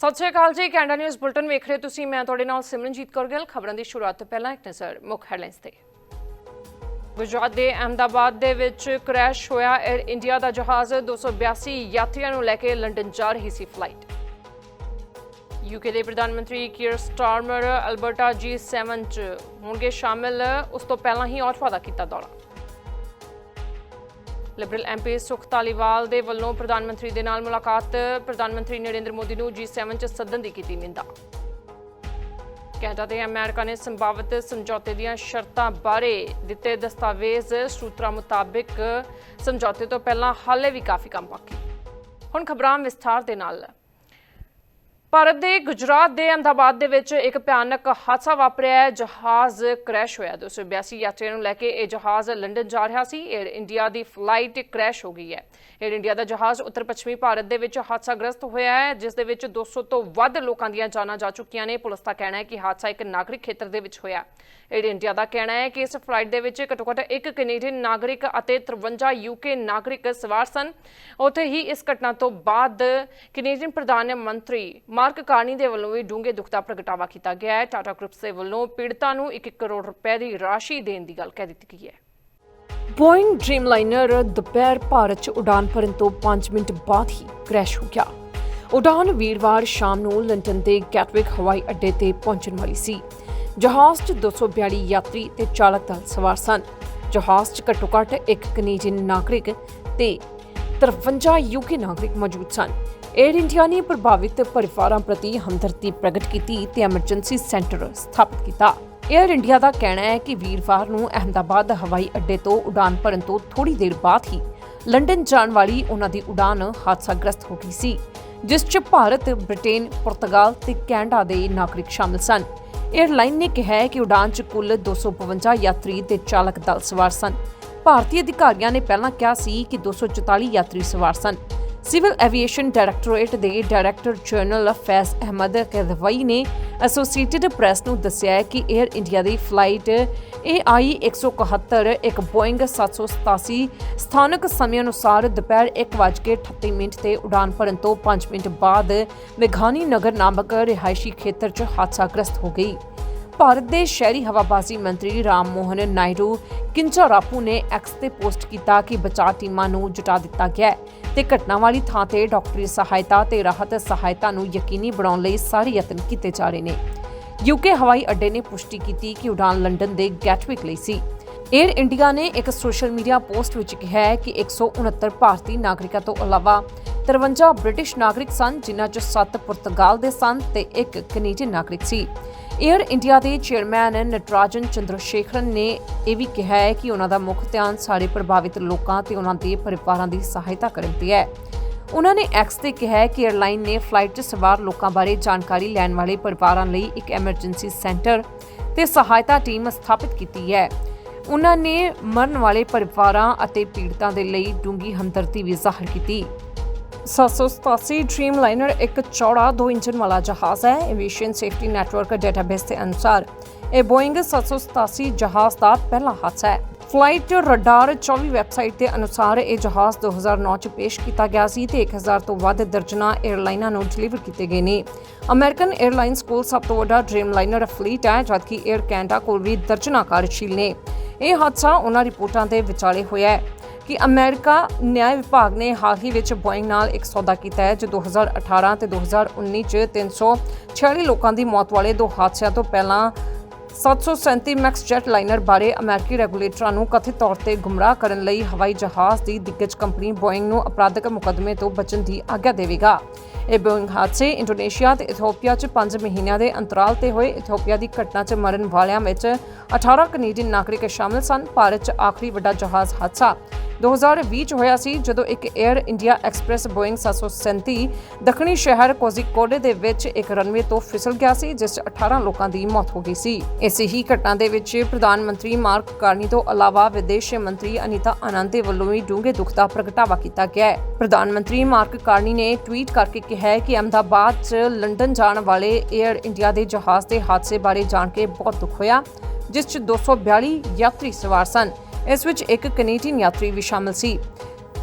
ਸਤਿ ਸ਼੍ਰੀ ਅਕਾਲ ਜੀ, Canada news bulletin ਵੇਖ ਰਹੇ ਹੋ ਤੁਸੀਂ, ਮੈਂ ਤੁਹਾਡੇ ਨਾਲ ਸਿਮਰਨਜੀਤ ਕੌਰ ਗਿੱਲ। ਖਬਰਾਂ ਦੀ ਸ਼ੁਰੂਆਤ ਤੋਂ ਪਹਿਲਾਂ ਇੱਕ ਨਜ਼ਰ ਮੁੱਖ ਹੈਡਲਾਈਨਸ ਤੇ। ਗੁਜਰਾਤ ਦੇ ਅਹਿਮਦਾਬਾਦ ਦੇ ਵਿੱਚ ਕ੍ਰੈਸ਼ ਹੋਇਆ 에ਅਰ ਇੰਡੀਆ ਦਾ ਜਹਾਜ਼ 282 ਯਾਤਰੀਆਂ ਨੂੰ ਲੈ ਕੇ ਲੰਡਨ ਜਾ ਰਹੀ ਸੀ ਫਲਾਈਟ ਯੂਕੇ ਦੇ ਪ੍ਰਧਾਨ ਮੰਤਰੀ ਕੀਰ ਸਟਾਰਮਰ ਅਲਬਰਟਾ ਜੀ G7 ਚ ਹੋਣਗੇ ਸ਼ਾਮਿਲ। ਉਸ ਤੋਂ ਪਹਿਲਾਂ ਹੀ ਔਟਵਾ ਦਾ ਕੀਤਾ ਦੌਰਾ। ਲਿਬਰਲ ਐਮਪੀ ਸੁਖ ਧਾਲੀਵਾਲ ਦੇ ਵੱਲੋਂ ਪ੍ਰਧਾਨ ਮੰਤਰੀ ਦੇ ਨਾਲ ਮੁਲਾਕਾਤ। ਪ੍ਰਧਾਨ ਮੰਤਰੀ ਨਰਿੰਦਰ ਮੋਦੀ ਨੂੰ G7 ਚ ਸੱਦਣ ਦੀ ਕੀਤੀ ਨਿੰਦਾ। ਕੈਨੇਡਾ ਤੇ ਅਮਰੀਕਾ ਨੇ ਸੰਭਾਵਿਤ ਸਮਝੌਤੇ ਦੀਆਂ ਸ਼ਰਤਾਂ ਬਾਰੇ ਦਿੱਤੇ ਦਸਤਾਵੇਜ਼। ਸੂਤਰਾਂ ਮੁਤਾਬਿਕ ਸਮਝੌਤੇ ਤੋਂ ਪਹਿਲਾਂ ਹਾਲੇ ਵੀ ਕਾਫੀ ਕੰਮ ਬਾਕੀ। ਹੁਣ ਖਬਰਾਂ ਵਿਸਥਾਰ ਦੇ ਨਾਲ। ਭਾਰਤ ਦੇ ਗੁਜਰਾਤ ਦੇ ਅਹਿਮਦਾਬਾਦ ਦੇ ਵਿੱਚ ਇੱਕ ਭਿਆਨਕ ਹਾਦਸਾ ਵਾਪਰਿਆ ਹੈ। ਜਹਾਜ਼ ਕ੍ਰੈਸ਼ ਹੋਇਆ। 282 ਯਾਤਰੀਆਂ ਨੂੰ ਲੈ ਕੇ ਇਹ ਜਹਾਜ਼ ਲੰਡਨ ਜਾ ਰਿਹਾ ਸੀ। 에ਅਰ ਇੰਡੀਆ ਦੀ ਫਲਾਈਟ ਕ੍ਰੈਸ਼ ਹੋ ਗਈ ਹੈ। 에ਅਰ ਇੰਡੀਆ ਦਾ ਜਹਾਜ਼ ਉੱਤਰ ਪੱਛਮੀ ਭਾਰਤ ਦੇ ਵਿੱਚ ਹਾਦਸਾਗ੍ਰਸਤ ਹੋਇਆ ਹੈ, ਜਿਸ ਦੇ ਵਿੱਚ 200 ਤੋਂ ਵੱਧ ਲੋਕਾਂ ਦੀਆਂ ਜਾਨਾਂ ਜਾ ਚੁੱਕੀਆਂ ਨੇ। ਪੁਲਿਸ ਦਾ ਕਹਿਣਾ ਹੈ ਕਿ ਹਾਦਸਾ ਇੱਕ ਨਾਗਰਿਕ ਖੇਤਰ ਦੇ ਵਿੱਚ ਹੋਇਆ। 에ਅਰ ਇੰਡੀਆ ਦਾ ਕਹਿਣਾ ਹੈ ਕਿ ਇਸ ਫਲਾਈਟ ਦੇ ਵਿੱਚ ਘੱਟੋ-ਘੱਟ ਇੱਕ ਕੈਨੇਡੀਅਨ ਨਾਗਰਿਕ ਅਤੇ 53 ਯੂਕੇ ਨਾਗਰਿਕ ਸਵਾਰ ਸਨ। ਉੱਥੇ ਹੀ ਇਸ ਘਟਨਾ ਤੋਂ ਬਾਅਦ ਕੈਨੇਡੀਅਨ ਪ੍ਰਧਾਨ ਮੰਤਰੀ ਮਾਰਕ ਕਾਰਨੀ ਦੇ ਵੱਲੋਂ ਵੀ ਡੂੰਘੇ ਦੁੱਖ ਦਾ ਪ੍ਰਗਟਾਵਾ ਕੀਤਾ ਗਿਆ ਹੈ। ਟਾਟਾ ਗਰੁੱਪ ਦੇ ਵੱਲੋਂ ਪੀੜਤਾਂ ਨੂੰ 1 ਕਰੋੜ ਰੁਪਏ ਦੀ ਰਾਸ਼ੀ ਦੇਣ ਦੀ ਗੱਲ ਕਹਿ ਦਿੱਤੀ ਗਈ ਹੈ। ਬੋਇੰਗ ਡ੍ਰੀਮਲਾਈਨਰ ਦੁਪਹਿਰ ਭਾਰਤ 'ਚ ਉਡਾਨ ਭਰਨ ਤੋਂ 5 ਮਿੰਟ ਬਾਅਦ ਹੀ ਕ੍ਰੈਸ਼ ਹੋ ਗਿਆ। ਉਡਾਨ ਵੀਰਵਾਰ ਸ਼ਾਮ ਨੂੰ ਲੰਡਨ ਦੇ ਗੈਟਵਿਕ ਹਵਾਈ ਅੱਡੇ ਤੇ ਪਹੁੰਚਣ ਵਾਲੀ ਸੀ। ਜਹਾਜ਼ 'ਚ 242 ਯਾਤਰੀ ਤੇ ਚਾਲਕ ਦਲ ਸਵਾਰ ਸਨ। ਜਹਾਜ਼ 'ਚ ਘੱਟੋ-ਘੱਟ ਇੱਕ ਕੈਨੇਡੀਅਨ ਨਾਗਰਿਕ ਤੇ 53 ਯੂਕੇ ਨਾਗਰਿਕ ਮੌਜੂਦ ਸਨ। 에ਅਰ ਇੰਡੀਆ ਨੇ ਪ੍ਰਭਾਵਿਤ ਪਰਿਵਾਰਾਂ ਪ੍ਰਤੀ ਹਮਦਰਦੀ ਪ੍ਰਗਟ ਕੀਤੀ ਤੇ ਐਮਰਜੈਂਸੀ ਸੈਂਟਰ ਸਥਾਪਿਤ ਕੀਤਾ। 에ਅਰ ਇੰਡੀਆ ਦਾ ਕਹਿਣਾ ਹੈ ਕਿ ਵੀਰਵਾਰ ਨੂੰ ਅਹਿਮਦਾਬਾਦ ਹਵਾਈ ਅੱਡੇ ਤੋਂ ਉਡਾਨ ਭਰਨ ਤੋਂ ਥੋੜੀ ਦੇਰ ਬਾਅਦ ਹੀ ਲੰਡਨ ਜਾਣ ਵਾਲੀ ਉਹਨਾਂ ਦੀ ਉਡਾਨ ਹਾਦਸਾਗ੍ਰਸਤ ਹੋ ਗਈ ਸੀ ਜਿਸ 'ਚ ਭਾਰਤ, ਬ੍ਰਿਟੇਨ, ਪੁਰਤਗਾਲ ਤੇ ਕੈਨੇਡਾ ਦੇ ਨਾਗਰਿਕ ਸ਼ਾਮਲ ਸਨ। ਏਅਰਲਾਈਨ ਨੇ ਕਿਹਾ ਹੈ ਕਿ ਉਡਾਨ 'ਚ ਕੁੱਲ 252 ਯਾਤਰੀ ਤੇ ਚਾਲਕ ਦਲ ਸਵਾਰ ਸਨ। ਭਾਰਤੀ ਅਧਿਕਾਰੀਆਂ ਨੇ ਪਹਿਲਾਂ ਕਿਹਾ ਸੀ ਕਿ 244 ਯਾਤਰੀ ਸਵਾਰ ਸਨ। ਸਿਵਲ ਐਵੀਏਸ਼ਨ ਡਾਇਰੈਕਟੋਰੇਟ ਦੇ ਡਾਇਰੈਕਟਰ ਜਨਰਲ ਫੈਜ਼ ਅਹਿਮਦ ਕਦਵਈ ਨੇ ਐਸੋਸੀਏਟਿਡ ਪ੍ਰੈਸ ਨੂੰ ਦੱਸਿਆ ਹੈ ਕਿ 에ਅਰ ਇੰਡੀਆ ਦੀ ਫਲਾਈਟ AI 171 ਇੱਕ ਬੋਇੰਗ 787 ਸਥਾਨਕ ਸਮੇਂ ਅਨੁਸਾਰ ਦੁਪਹਿਰ 1:38 ਮਿੰਟ ਤੇ ਉਡਾਨ ਭਰਨ ਤੋਂ 5 ਮਿੰਟ ਬਾਅਦ ਮੇਘਾਨੀ ਨਗਰ ਨਾਮਕ ਰਿਹਾਇਸ਼ੀ ਖੇਤਰ 'ਚ ਹਾਦਸਾਗ੍ਰਸਤ ਹੋ ਗਈ। ਭਾਰਤ ਦੇ ਸ਼ਹਿਰੀ ਹਵਾਬਾਜ਼ੀ ਮੰਤਰੀ ਰਾਮ ਮੋਹਨ ਨਾਇਡੂ ਕਿੰਚਾ ਰਾਪੂ ਨੇ ਐਕਸ ਤੇ ਪੋਸਟ ਕੀਤਾ ਕਿ ਬਚਾਅ ਟੀਮਾਂ ਨੂੰ ਜੁਟਾ ਦਿੱਤਾ ਗਿਆ ਹੈ ਤੇ ਘਟਨਾ ਵਾਲੀ ਥਾਂ ਤੇ ਡਾਕਟਰੀ ਸਹਾਇਤਾ ਤੇ ਰਾਹਤ ਸਹਾਇਤਾ ਨੂੰ ਯਕੀਨੀ ਬਣਾਉਣ ਲਈ ਸਾਰੇ ਯਤਨ ਕੀਤੇ ਜਾ ਰਹੇ ਨੇ। ਯੂਕੇ ਹਵਾਈ ਅੱਡੇ ਨੇ ਪੁਸ਼ਟੀ ਕੀਤੀ ਕਿ ਉਡਾਨ ਲੰਡਨ ਦੇ ਗੈਟਵਿਕ ਲਈ ਸੀ। 에ਅਰ ਇੰਡੀਆ ਨੇ ਇੱਕ ਸੋਸ਼ਲ ਮੀਡੀਆ ਪੋਸਟ ਵਿੱਚ ਕਿਹਾ ਹੈ ਕਿ 169 ਭਾਰਤੀ ਨਾਗਰਿਕਾਂ ਤੋਂ ਇਲਾਵਾ 53 ਬ੍ਰਿਟਿਸ਼ ਨਾਗਰਿਕ ਸਨ, ਜਿਨ੍ਹਾਂ 'ਚ 7 ਪੁਰਤਗਾਲ ਦੇ ਸਨ ਤੇ ਇੱਕ ਕੈਨੇਡੀਅਨ ਨਾਗਰਿਕ ਸੀ। 에ਅਰ ਇੰਡੀਆ ਦੇ ਚੇਅਰਮੈਨ ਨਟਰਾਜਨ ਚੰਦਰਸ਼ੇਖਰਨ ਨੇ ਇਹ ਵੀ ਕਿਹਾ ਹੈ ਕਿ ਉਹਨਾਂ ਦਾ ਮੁੱਖ ਧਿਆਨ ਸਾਰੇ ਪ੍ਰਭਾਵਿਤ ਲੋਕਾਂ ਤੇ ਉਹਨਾਂ ਦੇ ਪਰਿਵਾਰਾਂ ਦੀ ਸਹਾਇਤਾ ਕਰਨ ਤੇ ਹੈ। ਉਹਨਾਂ ਨੇ ਐਕਸ ਤੇ ਕਿਹਾ ਕਿ 에ਅਰਲਾਈਨ ਨੇ ਫਲਾਈਟ 'ਚ ਸਵਾਰ ਲੋਕਾਂ ਬਾਰੇ ਜਾਣਕਾਰੀ ਲੈਣ ਵਾਲੇ ਪਰਿਵਾਰਾਂ ਲਈ ਇੱਕ ਐਮਰਜੈਂਸੀ ਸੈਂਟਰ ਤੇ ਸਹਾਇਤਾ ਟੀਮ ਸਥਾਪਿਤ ਕੀਤੀ ਹੈ। ਉਹਨਾਂ ਨੇ ਮਰਨ ਵਾਲੇ ਪਰਿਵਾਰਾਂ ਅਤੇ ਪੀੜਤਾਂ ਦੇ ਲਈ ਡੂੰਗੀ ਹਮਦਰਦੀ ਵੀ ਜ਼ਾਹਰ ਕੀਤੀ। 787 ड्रीमलाइनर एक चौड़ा दो इंजन वाला जहाज है एविएशन सेफ्टी नेटवर्क डेटाबेस के अनुसार ਇਹ ਬੋਇੰਗ 787 ਜਹਾਜ਼ ਦਾ ਪਹਿਲਾ ਹਾਦਸਾ ਹੈ। ਫਲਾਈਟ ਰਡਾਰ 24 ਵੈਬਸਾਈਟ ਦੇ ਅਨੁਸਾਰ ਇਹ ਜਹਾਜ਼ 2009 ਚ ਪੇਸ਼ ਕੀਤਾ ਗਿਆ ਸੀ ਤੇ 1000 ਤੋਂ ਵੱਧ ਦਰਜਨਾ 에ਅਰਲਾਈਨਾਂ ਨੂੰ ਡਿਲੀਵਰ ਕੀਤੇ ਗਏ ਨੇ। ਅਮਰੀਕਨ 에ਅਰਲਾਈਨਸ ਕੋਲ ਸਭ ਤੋਂ ਵੱਡਾ ਡ੍ਰੀਮਲਾਈਨਰ ਫਲੀਟ ਹੈ, ਜਦਕਿ 에ਅਰ ਕੈਨੇਡਾ ਕੋਲ ਵੀ ਦਰਜਨਾ ਕਾਰਜਸ਼ੀਲ ਨੇ। ਇਹ ਹਾਦਸਾ ਉਹਨਾਂ ਰਿਪੋਰਟਾਂ ਦੇ ਵਿਚਾਲੇ ਹੋਇਆ ਹੈ। ਕਿ ਅਮਰੀਕਾ ਨਿਆਂ ਵਿਭਾਗ ਨੇ ਹਾਲ ਹੀ ਵਿੱਚ ਬੋਇੰਗ ਨਾਲ ਇੱਕ ਸੌਦਾ ਕੀਤਾ ਹੈ, ਜੋ 2018 ਤੇ 2019 ਚ 346 ਲੋਕਾਂ ਦੀ ਮੌਤ ਵਾਲੇ ਦੋ ਹਾਦਸਿਆਂ ਤੋਂ ਪਹਿਲਾਂ 737 ਮੈਕਸ ਜੈਟ ਲਾਈਨਰ ਬਾਰੇ ਅਮਰੀਕੀ ਰੈਗੂਲੇਟਰਾਂ ਨੂੰ ਕਥਿਤ ਤੌਰ ਤੇ ਗੁੰਮਰਾਹ ਕਰਨ ਲਈ ਹਵਾਈ ਜਹਾਜ਼ ਦੀ ਦਿੱਗਜ ਕੰਪਨੀ ਬੋਇੰਗ ਨੂੰ ਅਪਰਾਧਕ ਮੁਕੱਦਮੇ ਤੋਂ ਬਚਣ ਦੀ ਆਗਿਆ ਦੇਵੇਗਾ। ਇਹ ਬੋਇੰਗ ਹਾਦਸੇ ਇੰਡੋਨੇਸ਼ੀਆ ਤੇ ਇਥੋਪੀਆ 'ਚ 5 ਮਹੀਨਿਆਂ ਦੇ ਅੰਤਰਾਲ ਤੇ ਹੋਏ ਇਥੋਪੀਆ ਦੀ ਘਟਨਾ 'ਚ ਮਰਨ ਵਾਲਿਆਂ ਵਿੱਚ 18 ਕੈਨੇਡੀਅਨ ਨਾਗਰਿਕ ਸ਼ਾਮਲ ਸਨ, ਭਾਰਤ 'ਚ ਆਖਰੀ ਵੱਡਾ ਜਹਾਜ਼ ਹਾਦਸਾ। 2020 ਚ ਹੋਇਆ ਸੀ, ਜਦੋਂ ਇੱਕ 에ਅਰ ਇੰਡੀਆ ਐਕਸਪ੍ਰੈਸ ਬੋਇੰਗ 737 ਦੱਖਣੀ ਸ਼ਹਿਰ ਕੋਜ਼ੀਕੋਡੇ ਦੇ ਵਿੱਚ ਇੱਕ ਰਨਵੇ ਤੋਂ ਫਿਸਲ ਗਿਆ ਸੀ, ਜਿਸ 'ਚ 18 ਲੋਕਾਂ ਦੀ ਮੌਤ ਹੋ ਗਈ ਸੀ। ਇਸੇ ਹੀ ਘਟਨਾ ਦੇ ਵਿੱਚ ਪ੍ਰਧਾਨ ਮੰਤਰੀ ਮਾਰਕ ਕਾਰਨੀ ਤੋਂ ਇਲਾਵਾ ਵਿਦੇਸ਼ ਮੰਤਰੀ ਅਨੀਤਾ ਆਨੰਦ ਦੇ ਵੱਲੋਂ ਵੀ ਡੂੰਘੇ ਦੁੱਖ ਦਾ ਪ੍ਰਗਟਾਵਾ ਕੀਤਾ ਗਿਆ ਹੈ। ਪ੍ਰਧਾਨ ਮੰਤਰੀ ਮਾਰਕ ਕਾਰਨੀ ਨੇ ਟਵੀਟ ਕਰਕੇ ਹੈ ਕਿ ਅਹਿਮਦਾਬਾਦ 'ਚ ਲੰਡਨ ਜਾਣ ਵਾਲੇ 에ਅਰ ਇੰਡੀਆ ਦੇ ਜਹਾਜ਼ ਦੇ ਹਾਦਸੇ ਬਾਰੇ ਜਾਣ ਕੇ ਬਹੁਤ ਦੁੱਖ ਹੋਇਆ, ਜਿਸ 'ਚ 242 ਯਾਤਰੀ ਸਵਾਰ ਸਨ। ਇਸ ਵਿੱਚ ਇੱਕ ਕੈਨੇਡੀਅਨ ਯਾਤਰੀ ਵੀ ਸ਼ਾਮਲ ਸੀ।